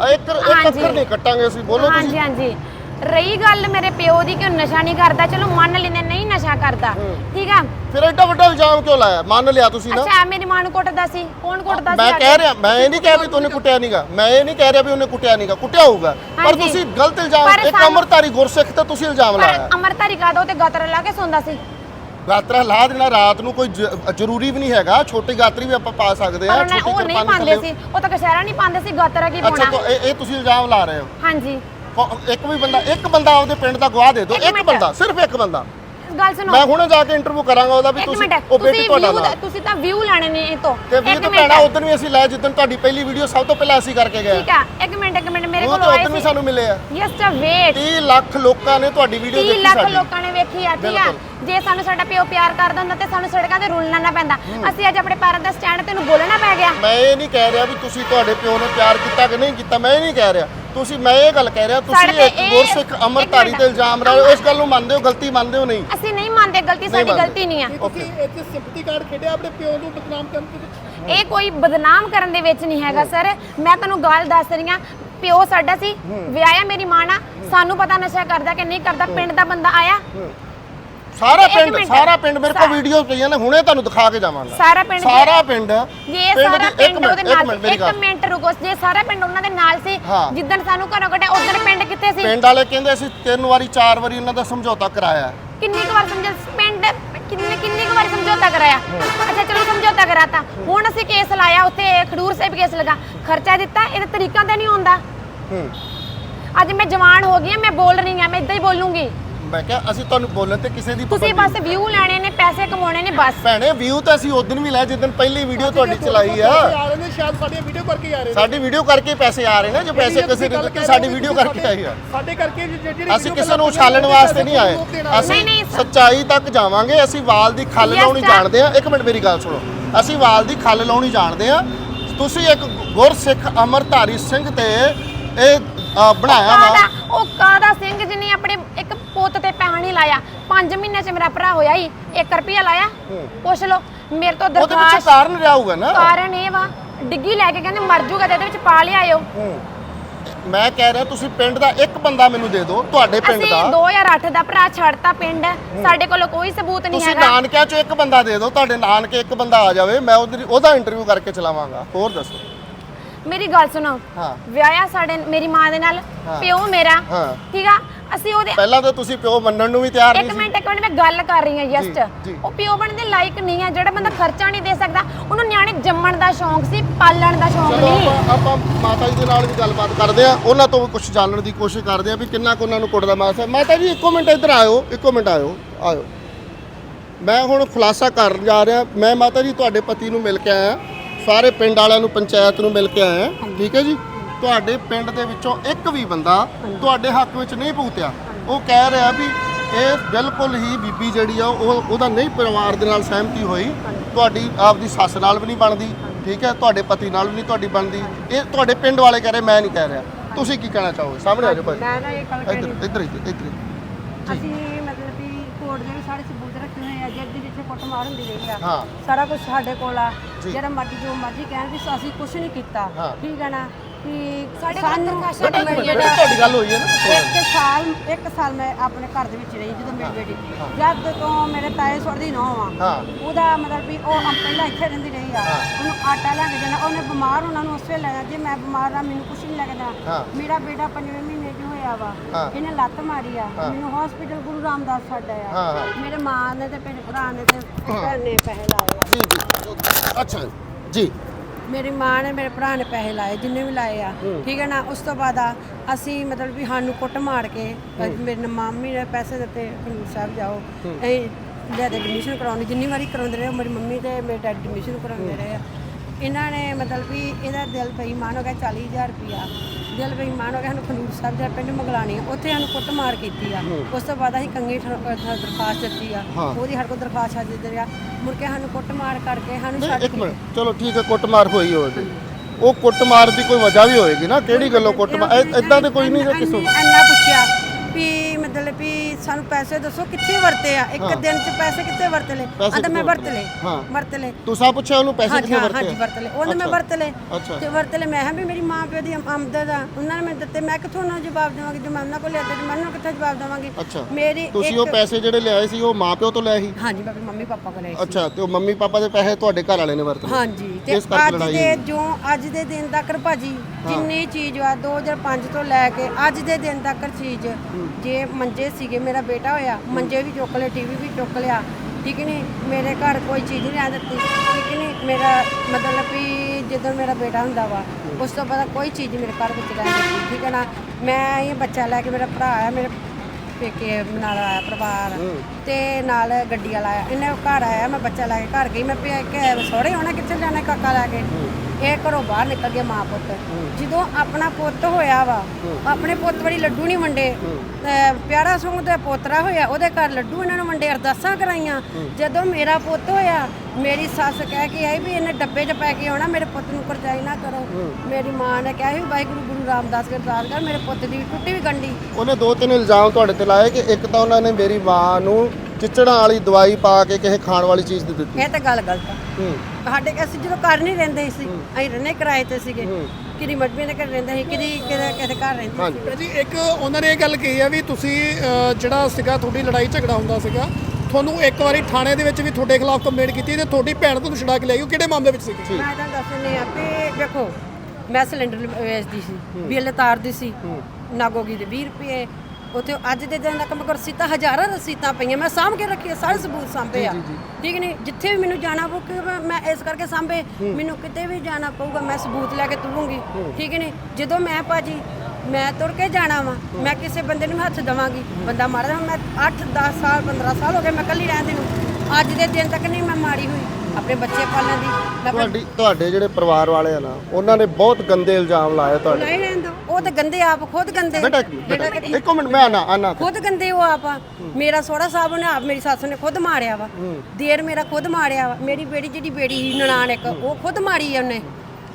ਆ ਇੱਕ ਇੱਕ ਹਾਂਜੀ। ਅੱਖਰ ਨਹੀਂ ਕੱਟਾਂਗੇ ਅਸੀਂ ਬੋਲੋ ਹਾਂਜੀ ਤੁਸੀਂ। ਹਾਂਜੀ ਰਹੀ ਗੱਲ ਮੇਰੇ ਪਿਓ ਦੀ ਕਿ ਉਹ ਨਸ਼ਾ ਨਹੀਂ ਕਰਦਾ। ਚਲੋ ਮੰਨ ਲੈਂਦੇ ਨਹੀਂ ਨਸ਼ਾ ਕਰਦਾ। ਠੀਕ ਆ? ਫਿਰ ਐਡਾ ਵੱਡਾ ਇਲਜ਼ਾਮ ਕਿਉਂ ਲਾਇਆ? ਮੰਨ ਲਿਆ ਤੁਸੀਂ ਨਾ। ਅੱਛਾ ਮੇਰੀ ਮਾਂ ਨੂੰ ਕੁੱਟਦਾ ਸੀ। ਕੌਣ ਕੁੱਟਦਾ ਸੀ ਮੈਂ ਕਹਿ? ਰਿਹਾ ਮੈਂ ਇਹ ਨਹੀਂ ਕਹਿ ਵੀ ਤੂੰ ਕੁੱਟਿਆ ਨਹੀਂਗਾ ਮੈਂ ਇਹ ਨਹੀਂ ਕਹਿ ਰਿਹਾ ਵੀ ਉਹਨੇ ਕੁੱਟਿਆ ਨਹੀਂਗਾ ਕੁੱਟਿਆ ਹੋਊਗਾ। ਪਰ ਹਾਂਜੀ। ਤੁਸੀਂ ਗਲਤ ਇਲਜ਼ਾਮ ਇੱਕ ਸਾਨੂੰ- ਅਮਰਤਾਰੀ ਗੁਰਸਿੱਖ ਤੇ ਤੁਸੀਂ ਇਲਜ਼ਾਮ ਲਾਇਆ। ਪਰ ਅਮਰਤਾਰੀ ਕਾਦੋ ਤੇ ਗਾਤਰਾ ਲਾ ਕੇ ਸੌਂਦਾ ਸੀ। ਗਾਤਰਾ ਲਾ ਦੇਣਾ ਰਾਤ ਨੂੰ ਕੋਈ ਜ- ਜ਼ਰੂਰੀ ਵੀ ਨਹੀਂ ਹੈਗਾ ਛੋਟੀ ਗਾਤਰੀ ਵੀ ਆਪਾਂ ਪਾ ਸਕਦੇ ਪਰ ਆ ਉਹਨੇ- ਉਹ ਨਹੀਂ ਪਾਉਂਦੇ ਸੀ ਉਹ ਤਾਂ ਕਸ਼ਹਿਰਾ ਨਹੀਂ ਪਾਉਂਦੇ ਸੀ ਗਾਤਰਾ ਕੀ ਅੱਛਾ ਪਾਉਣਾ? ਤਾਂ ਇਹ ਇਹ ਤੁਸੀਂ ਇਲਜ਼ਾਮ ਲਾ ਰਹੇ ਹੋ? ਹਾਂਜੀ। ਕੋ- ਇੱਕ ਵੀ ਬੰਦਾ ਇੱਕ ਬੰਦਾ ਆਪਦੇ ਪਿੰਡ ਦਾ ਗਵਾਹ ਦੇ ਦਿਓ ਇੱਕ ਇੱਕ ਮਿੰਟ। ਬੰਦਾ ਸਿਰਫ ਇੱਕ ਬੰਦਾ। ਗੱਲ ਸੁਣੋ ਮੈਂ ਹੁਣੇ ਜਾ ਕੇ ਇੰਟਰਵਿਊ ਕਰਾਂਗਾ ਉਹਦਾ ਵੀ ਇੱਕ ਤੁਸੀਂ ਮਿੰਟ ਉਹ ਬੇਟੀ ਤੁਸੀਂ ਤੁਹਾਡਾ ਨਾਲ ਦਾ- ਤੁਸੀਂ ਤਾਂ ਵਿਊ ਲੈਣੇ ਨੇ ਇਹ ਤੋਂ। ਤੇ ਵੀ ਇੱਕ ਤਾਂ ਮਿੰਟ। ਭੈਣਾ ਉਦੋਂ ਵੀ ਅਸੀਂ ਲੈ ਜਿੱਦਣ ਤੁਹਾਡੀ ਪਹਿਲੀ ਵੀਡੀਓ ਸਭ ਤੋਂ ਪਹਿਲਾਂ ਅਸੀਂ ਕਰਕੇ ਗਏ। ਠੀਕ ਆ ਇੱਕ ਮਿੰਟ ਇੱਕ ਮਿੰਟ ਮੇਰੇ ਉਹ ਵੀਡੀਓ ਤੇ ਉਦੋਂ ਵੀ ਸਾਨੂੰ ਮਿਲੇ ਆ। ਯਸ ਟਾ ਵੇਟ 30 ਲੱਖ ਲੋਕਾਂ ਨੇ ਤੁਹਾਡੀ ਵੀਡੀਓ 30 ਦੇਖੀ ਲੱਖ ਸਾਡੀ। ਲੋਕਾਂ ਨੇ ਵੇਖੀ ਆ ਠੀਕ ਆ। ਬਿਲਕੁਲ। ਜੇ ਸਾਨੂੰ ਸਾਡਾ ਪਿਓ ਪਿਆਰ ਕਰਦਾ ਹੁੰਦਾ ਤੇ ਸਾਨੂੰ ਸੜਕਾਂ ਤੇ ਰੁਲਣਾ ਨਾ ਪੈਂਦਾ। ਅਸੀਂ ਅੱਜ ਆਪਣੇ ਪੈਰਾਂ ਦਾ ਸਟੈਂਡ ਤੈਨੂੰ ਬੋਲਣਾ ਪੈ ਗਿਆ। ਮੈਂ ਇਹ ਨਹੀਂ ਕਹਿ ਰਿਹਾ ਵੀ ਤੁਸੀਂ ਤੁਹਾਡੇ ਪਿਓ ਨੇ ਪਿਆਰ ਕੀਤਾ ਕਿ ਨਹੀਂ ਕੀਤਾ ਮੈਂ ਇਹ ਨਹੀਂ ਕਹਿ ਰਿਹਾ। ਤੁਸੀਂ ਮੈਂ ਇਹ ਗੱਲ ਕਹਿ ਰਿਹਾ ਤੁਸੀਂ ਇੱਕ ਗੁਰਸਿੱਖ ਅਮਰਤਾਰੀ। ਤੇ ਇਲਜ਼ਾਮ ਲਾ ਰਹੇ ਹੋ ਇਸ ਗੱਲ ਨੂੰ ਮੰਨਦੇ ਹੋ ਗਲਤੀ ਮੰਨਦੇ ਹੋ ਨਹੀਂ? ਅਸੀਂ ਨਹੀਂ ਮੰਨਦੇ ਗਲਤੀ ਸਾਡੀ। ਗਲਤੀ ਨਹੀਂ ਆ ਕੀ ਤੁਸੀਂ ਇੱਥੇ ਸਿੰਪਥੀ ਕਾਰਡ ਖੇਡਿਆ ਆਪਣੇ ਪਿਓ ਨੂੰ ਬਦਨਾਮ ਕਰਨ ਦੇ ਵਿੱਚ? ਇਹ ਕੋਈ ਬਦਨਾਮ ਕਰਨ ਦੇ ਵਿੱਚ ਨਹੀਂ ਹੈਗਾ ਸਰ। ਮੈਂ ਤੁਹਾਨੂੰ ਗੱਲ ਦੱਸ ਰਹੀ ਆ ਪਿਓ ਸਾਡਾ ਸੀ ਵਿਆਹਿਆ ਮੇਰੀ ਮਾਂ ਨਾਲ ਸਾਨੂੰ ਪਤਾ ਨਸ਼ਾ ਕਰਦਾ ਕਿ ਨਹੀਂ ਕਰਦਾ ਪਿੰਡ ਦਾ ਬੰਦਾ ਆਇਆ ਸਾਰਾ ਇੱਕ ਪਿੰਡ ਮਿੰਟ। ਸਾਰਾ ਪਿੰਡ ਮੇਰੇ ਕੋਲ ਸਾ- ਵੀਡੀਓ ਪਈਆਂ ਨੇ ਹੁਣੇ ਤੁਹਾਨੂੰ ਦਿਖਾ ਕੇ ਜਾਵਾਂਗਾ। ਸਾਰਾ ਪਿੰਡ ਸਾਰਾ ਪਿੰਡ ਜੇ ਸਾਰਾ ਪਿੰਡ ਮਿੰਟ, ਉਹਦੇ ਨਾਲ ਮਿੰਟ, ਸੀ ਮੇਰੀ ਇੱਕ ਗੱਲ। ਮਿੰਟ ਰੁਕੋ ਜੇ ਸਾਰਾ ਪਿੰਡ ਉਹਨਾਂ ਦੇ ਨਾਲ ਸੀ ਹਾਂ। ਜਿੱਦਣ ਸਾਨੂੰ ਘਰੋਂ ਕੱਢਿਆ ਉਦੋਂ ਪਿੰਡ ਕਿੱਥੇ ਸੀ? ਪਿੰਡ ਵਾਲੇ ਕਹਿੰਦੇ ਅਸੀਂ ਤਿੰਨ ਵਾਰੀ ਚਾਰ ਵਾਰੀ ਇਹਨਾਂ ਦਾ ਸਮਝੌਤਾ ਕਰਾਇਆ। ਕਿੰਨੀ ਕੁ ਵਾਰ ਸਮਝਾ ਪਿੰਡ ਕਿੰਨੀ ਕਿੰਨੀ ਕੁ ਵਾਰ ਸਮਝੌਤਾ ਕਰਾਇਆ? ਅੱਛਾ ਚਲੋ ਸਮਝੌਤਾ ਕਰਾਤਾ। ਹੁਣ ਅਸੀਂ ਕੇਸ ਲਾਇਆ ਉੱਥੇ ਖਡੂਰ ਸਾਹਿਬ ਕੇਸ ਲਗਾ। ਖਰਚਾ ਦਿੱਤਾ ਇਹਦਾ ਤਰੀਕਾ ਤਾਂ ਨਹੀਂ ਹੁੰਦਾ। ਹੂੰ। ਅੱਜ ਮੈਂ ਜਵਾਨ ਹੋ ਗਈ ਹਾਂ ਮੈਂ ਬੋਲ ਰਹੀ ਹਾਂ ਮੈਂ ਇਦਾਂ ਹੀ ਬੋਲੂੰਗੀ। ਮੈਂ ਕਿਹਾ ਅਸੀਂ ਤੁਹਾਨੂੰ ਬੋਲਣ ਤੇ ਕਿਸੇ ਦੀ ਤੁਸੀਂ ਪਾਬੰਦੀ ਬਸ ਵਿਊ ਲੈਣੇ ਨੇ ਪੈਸੇ ਕਮਾਉਣੇ ਨੇ ਬਸ। ਭੈਣੇ ਵਿਊ ਤਾਂ ਅਸੀਂ ਉਦੋਂ ਵੀ ਲੈ ਜਿੱਦਣ ਪਹਿਲੀ ਵੀਡੀਓ ਤੁਹਾਡੀ ਚਲਾਈ ਆ। ਆ ਰਹੇ ਨੇ ਸ਼ਾਇਦ ਸਾਡੀ ਵੀਡੀਓ ਕਰਕੇ ਆ ਰਹੇ ਨੇ। ਸਾਡੀ ਵੀਡੀਓ ਕਰਕੇ ਪੈਸੇ ਆ ਰਹੇ ਨੇ ਜੋ ਪੈਸੇ ਕਿਸੇ ਨੇ ਦਿੱਤੇ ਸਾਡੀ ਵੀਡੀਓ ਕਰਕੇ ਆਈ ਆ। ਸਾਡੇ ਕਰਕੇ ਜਿਹੜੀ ਜਿਹੜੀ ਅਸੀਂ ਕਿਸੇ ਨੂੰ ਉਛਾਲਣ ਵਾਸਤੇ ਨਹੀਂ ਆਏ। ਅਸੀਂ ਨਹੀਂ, ਨਹੀਂ, ਸਰ। ਸੱਚਾਈ ਤੱਕ ਜਾਵਾਂਗੇ ਅਸੀਂ ਵਾਲ ਦੀ ਖੱਲ Yes, ਲਾਉਣੀ sir. ਜਾਣਦੇ ਆ। ਇੱਕ ਮਿੰਟ ਮੇਰੀ ਗੱਲ ਸੁਣੋ। ਅਸੀਂ ਵਾਲ ਦੀ ਖੱਲ ਲਾਉਣੀ ਜਾਣਦੇ ਆ। ਤੁਸੀਂ ਇੱਕ ਗੁਰਸਿੱਖ ਅਮਰਧਾਰੀ ਸਿੰਘ ਤੇ ਇਹ ਅ, ਬਣਾਇਆ ਵਾ। ਕਾਦਾ ਉਹ ਕਾਦਾ ਸਿੰਘ ਜਿਹਨੇ ਆਪਣੇ ਇੱਕ ਪੁੱਤ ਤੇ ਪੈਸਾ ਨਹੀਂ ਲਾਇਆ। 5 ਮਹੀਨੇ ਚ ਮੇਰਾ ਭਰਾ ਹੋਇਆ ਹੀ 1 ਰੁਪਿਆ ਲਾਇਆ। ਪੁੱਛ ਲਓ ਮੇਰੇ ਤੋਂ ਉਹਦੇ ਪਿੱਛੇ ਦਰਖਾਸਤ ਕਾਰਨ ਰਿਹਾ ਹੋਊਗਾ ਨਾ। ਕਾਰਨ ਇਹ ਵਾ ਡਿੱਗੀ ਲੈ ਕੇ ਕਹਿੰਦੇ ਮਰ ਜੂਗਾ ਤੇ ਇਹਦੇ ਵਿੱਚ ਪਾ ਲਿਆਇਓ। ਹੂੰ। ਮੈਂ ਕਹਿ ਰਿਹਾ ਤੁਸੀਂ ਪਿੰਡ ਦਾ ਇੱਕ ਬੰਦਾ ਮੈਨੂੰ ਦੇ ਦਿਓ ਤੁਹਾਡੇ ਪਿੰਡ ਅਸੀਂ ਦਾ 2008 ਦਾ ਭਰਾ ਛੱਡਤਾ ਪਿੰਡ ਸਾਡੇ ਕੋਲ ਕੋਈ ਸਬੂਤ ਨਹੀਂ ਤੁਸੀਂ ਹੈਗਾ। ਨਾਨਕਿਆਂ ਚੋਂ ਇੱਕ ਬੰਦਾ ਦੇ ਦਿਓ ਤੁਹਾਡੇ ਨਾਨਕੇ ਇੱਕ ਬੰਦਾ ਆ ਜਾਵੇ ਮੈਂ ਉਹਦੀ ਉਹਦਾ ਇੰਟਰਵਿਊ ਕਰਕੇ ਚਲਾਵਾਂਗਾ। ਹੋਰ ਦੱਸੋ। ਮੇਰੀ ਗੱਲ ਸੁਣੋ। ਹਾਂ। ਵਿਆਹਿਆ ਸਾਡੇ ਮੇਰੀ ਮਾਂ ਦੇ ਨਾਲ ਹਾਂ। ਪਿਓ ਮੇਰਾ। ਹਾਂ। ਠੀਕ ਆ? ਅਸੀਂ ਉਹਦੇ ਪਹਿਲਾਂ ਤਾਂ ਤੁਸੀਂ ਪਿਓ ਮੰਨਣ ਨੂੰ ਵੀ ਤਿਆਰ ਨਹੀਂ ਇੱਕ ਮਿੰਟ ਇੱਕ ਮਿੰਟ ਮੈਂ ਗੱਲ ਕਰ ਰਹੀ ਹਾਂ ਜਸਟ। ਉਹ ਪਿਓ ਬਣਨ ਦੇ ਲਾਇਕ ਨਹੀਂ ਹੈ ਜਿਹੜਾ ਬੰਦਾ ਖਰਚਾ ਨਹੀਂ ਦੇ ਸਕਦਾ। ਉਹਨੂੰ ਨਿਆਣੇ ਜੰਮਣ ਦਾ ਸ਼ੌਂਕ ਸੀ ਪਾਲਣ ਦਾ ਸ਼ੌਂਕ ਚਲੋ ਨਹੀਂ। ਆਪਾਂ ਆਪਾਂ ਮਾਤਾ ਜੀ ਦੇ ਨਾਲ ਵੀ ਗੱਲਬਾਤ ਕਰਦੇ ਆ ਉਹਨਾਂ ਤੋਂ ਵੀ ਕੁਝ ਜਾਣਨ ਦੀ ਕੋਸ਼ਿਸ਼ ਕਰਦੇ ਆ ਵੀ ਕਿੰਨਾ ਕੁ ਉਹਨਾਂ ਨੂੰ ਕੁੱਟਦਾ ਮਾਸ ਹੈ। ਮਾਤਾ ਜੀ ਇੱਕੋ ਮਿੰਟ ਇੱਧਰ ਆਇਓ ਇੱਕੋ ਮਿੰਟ ਆਇਓ ਆਇਓ। ਮੈਂ ਹੁਣ ਖੁਲਾਸਾ ਕਰਨ ਜਾ ਰਿਹਾ। ਮੈਂ ਮਾਤਾ ਜੀ ਤੁਹਾਡੇ ਪਤੀ ਨੂੰ ਮਿਲ ਕੇ ਆਇਆ। ਸਾਰੇ ਪਿੰਡ ਵਾਲਿਆਂ ਨੂੰ ਪੰਚਾਇਤ ਨੂੰ ਮਿਲ ਕੇ ਆਇਆ। ਠੀਕ ਹੈ ਜੀ? ਤੁਹਾਡੇ ਪਿੰਡ ਦੇ ਵਿੱਚੋਂ ਇੱਕ ਵੀ ਬੰਦਾ ਤੁਹਾਡੇ ਹੱਕ ਵਿੱਚ ਨਹੀਂ ਭੂਤਿਆ ਉਹ ਕਹਿ ਰਿਹਾ ਵੀ ਇਹ ਬਿਲਕੁਲ ਹੀ ਬੀਬੀ ਜਿਹੜੀ ਆ ਉਹ ਉਹਦਾ ਨਹੀਂ ਪਰਿਵਾਰ ਦੇ ਨਾਲ ਸਹਿਮਤੀ ਹੋਈ। ਤੁਹਾਡੀ ਆਪਦੀ ਸੱਸ ਨਾਲ ਵੀ ਨਹੀਂ ਬਣਦੀ ਠੀਕ ਹੈ? ਤੁਹਾਡੇ ਪਤੀ ਨਾਲ ਵੀ ਨਹੀਂ ਤੁਹਾਡੀ ਬਣਦੀ। ਇਹ ਤੁਹਾਡੇ ਪਿੰਡ ਵਾਲੇ ਕਹਿ ਰਹੇ ਮੈਂ ਨਹੀਂ ਕਹਿ ਰਿਹਾ। ਤੁਸੀਂ ਕੀ ਕਹਿਣਾ ਚਾਹੋਗੇ? ਸਾਹਮਣੇ ਆ ਜਾਓ ਭਾਈ। ਮੈਂ ਨਾ ਇਹ ਗੱਲ ਇੱਧਰ ਕਹਿਣੀ ਇੱਧਰ ਇੱਧਰ ਇੱਧਰ ਅਸੀਂ ਮਤਲਬ ਵੀ ਕੋਰਟ ਦੇ ਵੀ ਸਾਰੇ ਸਬੂਤ ਰੱਖੇ ਹੋਏ ਆ ਜਿੱਦ ਜਿੱਥੇ ਕੁੱਟ ਮਾਰ ਹੁੰਦੀ ਰਹੀ ਆ। ਹਾਂ। ਸਾਰਾ ਕੁਝ ਸਾਡੇ ਕੋਲ ਆ। ਜਿਹੜਾ ਮਰਜ਼ੀ ਜੋ ਮਰਜ਼ੀ ਕਹਿਣ ਵੀ ਅਸੀਂ ਕੁਝ ਨਹੀਂ ਕੀਤਾ। ਠੀਕ ਹੈ ਨਾ? ਕਿ ਸਾਡੇ ਕੋਲ ਸਾਨੂੰ ਦਰਖਾਸਤਾਂ ਬੇਟਾ ਮਿਲ ਬੇਟਾ, ਤੁਹਾਡੀ ਗੱਲ ਹੋਈ ਹੈ ਨਾ ਇੱਕ ਸਾਲ ਇੱਕ ਸਾਲ ਮੈਂ ਆਪਣੇ ਘਰ ਦੇ ਵਿੱਚ ਰਹੀ ਜਦੋਂ ਮੇਰੀ ਬੇਟੀ ਜਦ ਤੋਂ ਮੇਰੇ ਤਾਏ ਸੋੜ ਦੀ ਨੌਂ ਆ ਹਾਂ। ਉਹਦਾ ਮਤਲਬ ਵੀ ਉਹ ਅਮ ਪਹਿਲਾਂ ਇੱਥੇ ਰਹਿੰਦੀ ਰਹੀ ਆ। ਉਹਨੂੰ ਆਟਾ ਲੈ ਕੇ ਦੇਣਾ ਉਹਨੇ ਬਿਮਾਰ ਉਹਨਾਂ ਨੂੰ ਉਸੇ ਲੈ ਜਾਣਾ ਜੇ ਮੈਂ ਬਿਮਾਰ ਆ ਮੈਨੂੰ ਕੁਝ ਨਹੀਂ ਲੈ ਕੇ ਹਾਂ। ਦੇਣਾ ਮੇਰਾ ਬੇਟਾ ਪੰਜਵੇਂ ਮਹੀਨੇ 'ਚ ਹੋਇਆ ਵਾ। ਇਹਨੇ ਲੱਤ ਮਾਰੀ ਆ। ਮੈਨੂੰ ਹਸਪੀਟਲ ਗੁਰੂ ਰਾਮਦਾਸ ਹਾਂ, ਆ। ਮੇਰੇ ਮਾਂ ਨੇ ਤੇ ਮੇਰੇ ਭਰਾ ਨੇ ਤੇ ਭੈਣ ਨੇ ਆ ਜੀ ਜੀ। ਅੱਛਾ ਜੀ। ਮੇਰੀ ਮਾਂ ਨੇ ਮੇਰੇ ਭਰਾ ਨੇ ਪੈਸੇ ਲਾਏ ਜਿੰਨੇ ਵੀ ਲਾਏ ਆ ਠੀਕ ਹੈ ਨਾ? ਉਸ ਤੋਂ ਬਾਅਦ ਆ ਅਸੀਂ ਮਤਲਬ ਵੀ ਸਾਨੂੰ ਕੁੱਟ ਮਾਰ ਕੇ ਮੇਰੇ ਮਾਮੀ ਨੇ ਪੈਸੇ ਦਿੱਤੇ ਹਜ਼ੂਰ ਸਾਹਿਬ ਜਾਓ। ਅਸੀਂ ਲੈ ਦੇ ਐਡਮਿਸ਼ਨ ਕਰਾਉਣੀ ਜਿੰਨੀ ਵਾਰੀ ਕਰਾਉਂਦੇ ਰਹੇ ਮੇਰੀ ਮੰਮੀ ਤੇ ਮੇਰੇ ਡੈਡੀ ਐਡਮਿਸ਼ਨ ਕਰਾਉਂਦੇ ਰਹੇ ਆ। ਇਹਨਾਂ ਨੇ ਮਤਲਬ ਵੀ ਇਹਦਾ ਦਿਲ ਬੇਈਮਾਨ ਹੋ ਗਿਆ 40000 ਰੁਪਿਆ ਦਿਲ ਬੇਈਮਾਨ ਹੋ ਗਿਆ ਸਾਨੂੰ ਖੰਡੂਰ ਸਾਹਿਬ ਜਾ ਪਿੰਡ ਮੰਗਲਾਣੀ ਆ ਉੱਥੇ ਸਾਨੂੰ ਕੁੱਟ ਮਾਰ ਕੀਤੀ ਆ। ਉਸ ਤੋਂ ਬਾਅਦ ਅਸੀਂ ਕੰਗੀ ਅਹ ਦਰਖਾਸਤ ਦਿੱਤੀ ਆ। ਉਹਦੀ ਸਾਡੇ ਕੋਲ ਦਰਖਾਸਤ ਹਾਜ਼ਰ ਦਿੱਤੀ ਆ। ਮੁੜ ਕੇ ਸਾਨੂੰ ਕੁੱਟ ਮਾਰ ਕਰਕੇ ਸਾਨੂੰ ਨਹੀਂ ਛੱਡ ਇੱਕ ਮਿੰਟ। ਚਲੋ ਠੀਕ ਹੈ ਕੁੱਟਮਾਰ ਹੋਈ ਹੋਵੇਗੀ। ਉਹ ਕੁੱਟਮਾਰ ਦੀ ਕੋਈ ਵਜ੍ਹਾ ਵੀ ਹੋਏਗੀ ਨਾ ਕਿਹੜੀ ਗੱਲੋਂ ਕੁੱਟਮਾਰ? ਇਦਾਂ ਤੇ ਕੋਈ ਨਹੀਂ ਕਿਸੇ ਇੰਨੀ- ਇੰਨਾ ਪੁੱਛਿਆ ਵੀ ਮਤਲਬ ਵੀ ਸਾਨੂੰ ਪੈਸੇ ਦੱਸੋ ਕਿੱਥੇ ਵਰਤੇ ਆ? ਇੱਕ। ਦਿਨ ਚ ਪੈਸੇ ਕਿੱਥੇ ਵਰਤ ਲਏ? ਪੈਸੇ ਆਂਦਾ ਮੈਂ ਕਿੱਥੇ ਵਰਤ ਲਏ। ਹਾਂ। ਵਰਤ ਲਏ। ਤੁਸੀਂ ਪੁੱਛਿਆ ਉਹਨੂੰ ਪੈਸੇ ਹਾਂਜੀ ਕਿੱਥੇ ਹਾਂ, ਹਾਂਜੀ ਵਰਤ ਲਏ। ਉਹਨੇ ਮੈਂ ਅੱਛਾ। ਵਰਤ ਲਏ। ਅੱਛਾ। ਤੇ ਵਰਤ ਲਏ। ਮੈਂ ਕਿਹਾ ਵੀ ਮੇਰੀ ਮਾਂ ਪਿਓ ਦੀ ਆਮਦਨ ਆ। ਉਹਨਾਂ ਨੇ ਮੈਨੂੰ ਦਿੱਤੇ। ਮੈਂ ਕਿੱਥੋਂ ਉਹਨਾਂ ਨੂੰ ਜਵਾਬ ਦੇਵਾਂਗੀ? ਜੇ ਮੈਂ ਉਹਨਾਂ ਕੋਲ ਲਿਆ ਤੇ ਮੈਂ ਉਹਨਾਂ ਨੂੰ ਕਿੱਥੇ ਜਵਾਬ ਦੇਵਾਂਗੀ? ਅੱਛਾ। ਮੇਰੀ ਤੁਸੀਂ ਉਹ ਇੱਕ ਪੈਸੇ ਜਿਹੜੇ ਲਿਆਏ ਸੀ ਉਹ ਮਾਪਿਓ ਤੋਂ ਲਏ ਸੀ? ਹਾਂਜੀ ਆਪਣੀ ਮੰਮੀ ਪਾਪਾ ਕੋਲ ਲਈ ਸੀ। ਅੱਛਾ ਤੇ ਉਹ ਮੰਮੀ ਪਾਪਾ ਦੇ ਪੈਸੇ ਤੁਹਾਡੇ ਘਰ ਵਾਲੇ ਨੇ ਵਰਤੇ ਹਾਂਜੀ ਤੇ ਇਸ ਕਰਕੇ ਅੱਜ ਲੜਾਈ ਦੇ ਹੋਈ। ਜੋ ਅੱਜ ਦੇ ਦਿਨ ਤੱਕ ਭਾਜੀ ਜਿੰਨੀ ਚੀਜ਼ ਆ 2005 ਤੋਂ ਲੈ ਕੇ ਅੱਜ ਦੇ ਦਿਨ ਤੱਕ ਚੀਜ਼ ਜੇ ਮੰਜੇ ਸੀਗੇ ਮੇਰਾ ਬੇਟਾ ਹੋਇਆ ਮੰਜੇ ਵੀ ਚੁੱਕ ਲਏ ਟੀਵੀ ਵੀ ਚੁੱਕ ਲਿਆ। ਠੀਕ ਨਹੀਂ ਮੇਰੇ ਘਰ ਕੋਈ ਚੀਜ਼ ਨਹੀਂ ਆ ਦਿੱਤੀ। ਠੀਕ ਨਹੀਂ ਮੇਰਾ ਮਤਲਬ ਵੀ ਜਦੋਂ ਮੇਰਾ ਬੇਟਾ ਹੁੰਦਾ ਵਾ ਉਸ ਤੋਂ ਬਾਅਦ ਕੋਈ ਚੀਜ਼ ਮੇਰੇ ਘਰ ਵਿੱਚ ਰਹਿ ਦਿੱਤੀ। ਠੀਕ ਹੈ ਨਾ? ਮੈਂ ਇਹ ਬੱਚਾ ਲੈ ਕੇ ਮੇਰਾ ਭਰਾ ਆ ਮੇਰੇ ਪੇਕੇ ਨਾਲ ਆਇਆ ਪਰਿਵਾਰ। ਤੇ ਨਾਲ ਗੱਡੀ ਵਾਲਾ ਆਇਆ। ਇਹਨੇ ਘਰ ਆਇਆ ਮੈਂ ਬੱਚਾ ਲੈ ਕੇ ਘਰ ਗਈ। ਮੈਂ ਪੇਕੇ ਸਹੁਰੇ ਹੋਣਾ ਕਿੱਥੇ ਜਾਣਾ ਕਾਕਾ ਲੈ ਕੇ? ਇਹ ਘਰੋਂ ਬਾਹਰ ਨਿਕਲ ਗਿਆ ਮਾਂ ਪੁੱਤ। ਜਦੋਂ ਆਪਣਾ ਪੁੱਤ ਹੋਇਆ ਵਾ ਆਪਣੇ ਪੁੱਤ ਵਾਲੀ ਲੱਡੂ ਨਹੀਂ ਵੰਡੇ। ਪਿਆਰਾ ਸਿੰਘ ਦਾ ਪੋਤਰਾ ਹੋਇਆ ਉਹਦੇ ਘਰ ਲੱਡੂ ਇਹਨਾਂ ਨੂੰ ਵੰਡੇ ਅਰਦਾਸਾਂ ਕਰਾਈਆਂ। ਜਦੋਂ ਮੇਰਾ ਪੁੱਤ ਹੋਇਆ ਮੇਰੀ ਸੱਸ ਕਹਿ ਕੇ ਆਈ ਵੀ ਇਹਨੇ ਡੱਬੇ 'ਚ ਪੈ ਕੇ ਆਉਣਾ ਮੇਰੇ ਪੁੱਤ ਨੂੰ ਕਰਜਾਈ ਨਾ ਕਰੋ। ਮੇਰੀ ਮਾਂ ਨੇ ਕਿਹਾ ਵੀ ਵਾਹਿਗੁਰੂ ਗੁਰੂ ਰਾਮਦਾਸ ਜੀ ਅਰਦਾਸ ਕਰ ਮੇਰੇ ਪੁੱਤ ਦੀ ਟੁੱਟੀ ਵੀ ਗੰਢੀ। ਉਹਨੇ ਦੋ ਤਿੰਨ ਇਲਜ਼ਾਮ ਤੁਹਾਡੇ ਤੇ ਲਾਏ ਕਿ ਇੱਕ ਤਾਂ ਉਹਨਾਂ ਨੇ ਮੇਰੀ ਮਾਂ ਨੂੰ ਚਿਚੜਾਂ ਵਾਲੀ ਦਵਾਈ ਪਾ ਕੇ ਕਿਸੇ ਖਾਣ ਵਾਲੀ ਚੀਜ਼ ਦੇ ਦਿੱਤੀ। ਇਹ ਤਾਂ ਗੱਲ ਗਲਤ ਆ। ਹੂੰ। ਸਾਡੇ ਅਸੀਂ ਜਦੋਂ ਘਰ ਨਹੀਂ ਰਹਿੰਦੇ ਸੀ ਅਸੀਂ ਰਹਿੰਦੇ ਕਿਰਾਏ ਤੇ ਸੀਗੇ। ਕਿਦੀ ਮੱਡਵੀ ਦੇ ਘਰ ਰਹਿੰਦੇ ਸੀ ਕਿਦੀ ਕਿਤੇ ਕਿਸੇ ਘਰ ਰਹਿੰਦੇ ਹਾਂਜੀ। ਭੈਣ ਜੀ ਇੱਕ ਉਹਨਾਂ ਨੇ ਇਹ ਗੱਲ ਕਹੀ ਆ ਵੀ ਤੁਸੀਂ ਜਿਹੜਾ ਸੀਗਾ ਤੁਹਾਡੀ ਲੜਾਈ ਝਗੜਾ ਹੁੰਦਾ ਸੀਗਾ ਤੁਹਾਨੂੰ ਇੱਕ ਵਾਰੀ ਥਾਣੇ ਦੇ ਵਿੱਚ ਵੀ ਤੁਹਾਡੇ ਖਿਲਾਫ ਕੰਪਲੇਂਟ ਕੀਤੀ ਤੇ ਤੁਹਾਡੀ ਭੈਣ ਤੁਹਾਨੂੰ ਛੁਡਾ ਕੇ ਲਿਆਈ ਉਹ ਕਿਹੜੇ ਮਾਮਲੇ ਵਿੱਚ ਸੀਗੀ ਮੈਂ ਤਾਂ ਦੱਸਨੇ ਆ ਵੀ ਦੇਖੋ ਮੈਂ ਸਿਲੰਡਰ ਵੇਚਦੀ ਸੀ ਬਿੱਲ ਤਾਰਦੀ ਸੀ ਨਾਗੋਗੀ ਦੇ 20 ਰੁਪਏ। ਉਥੇ ਅੱਜ ਦੇ ਦਿਨ ਤੱਕ ਮਗਰ ਰਸੀਤਾਂ ਹਜ਼ਾਰਾਂ ਰਸੀਤਾਂ ਪਈਆਂ ਮੈਂ ਸਾਂਭ ਕੇ ਰੱਖੀ ਆ, ਸਾਰੇ ਸਬੂਤ ਸਾਂਭੇ ਆ। ਠੀਕ ਨਹੀਂ ਜਿੱਥੇ ਵੀ ਮੈਨੂੰ ਜਾਣਾ ਪਊਗਾ ਮੈਂ ਇਸ ਕਰਕੇ ਸਾਂਭੇ ਮੈਨੂੰ ਕਿਤੇ ਵੀ ਜਾਣਾ ਪਊਗਾ ਮੈਂ ਸਬੂਤ ਲੈ ਕੇ ਤੁਰੂੰਗੀ। ਠੀਕ ਨਹੀਂ ਜਦੋਂ ਮੈਂ ਭਾਜੀ ਮੈਂ ਤੁਰ ਕੇ ਜਾਣਾ ਵਾ। ਮੈਂ ਕਿਸੇ ਬੰਦੇ ਨੂੰ ਹੱਥ ਦਵਾਂਗੀ। ਬੰਦਾ ਮਾਰਦਾ ਮੈਂ 8 10 ਸਾਲ 15 ਸਾਲ ਹੋ ਗਏ ਮੈਂ ਇਕੱਲੀ ਰਹਿੰਦੀ ਨੂੰ। ਅੱਜ ਦੇ ਦਿਨ ਤੱਕ ਨਹੀਂ ਮੈਂ ਮਾੜੀ ਹੋਈ। ਆਪਣੇ ਬੱਚੇ ਪਾਲਣ ਦੀ ਮੈਂ ਆਪਣੇ ਤੁਹਾਡੀ ਤੁਹਾਡੇ ਜਿਹੜੇ ਪਰਿਵਾਰ ਵਾਲੇ ਆ ਨਾ ਉਹਨਾਂ ਨੇ ਬਹੁਤ ਗੰਦੇ ਇਲਜ਼ਾਮ ਲਾਏ ਤੁਹਾਡੇ। ਨਹੀਂ ਰਹਿੰਦਾ ਉਹ ਤਾਂ ਗੰਦੇ ਆਪ ਖੁਦ ਗੰਦੇ। ਬੇਟਾ ਇੱਕ ਮਿੰਟ, ਜਿਹੜਾ ਬੇਟਾ ਕਿ- ਇੱਕ ਮਿੰਟ ਮੈਂ ਆਣਾ ਆਣਾ ਖੁਦ ਗੰਦੇ ਉਹ ਆਪ ਆ। ਮੇਰਾ ਸੋਹਰਾ ਸਾਹਿਬ ਨੇ ਆਪ ਮੇਰੀ ਸੱਸ ਨੇ ਖੁਦ ਮਾਰਿਆ ਵਾ। ਦੇਰ ਮੇਰਾ ਖੁਦ ਮਾਰਿਆ ਵਾ। ਮੇਰੀ ਬੇੜੀ ਜਿਹੜੀ ਬੇੜੀ ਸੀ ਨਨਾਣ ਇੱਕ ਉਹ ਖੁਦ ਮਾਰੀ ਆ ਉਹਨੇ।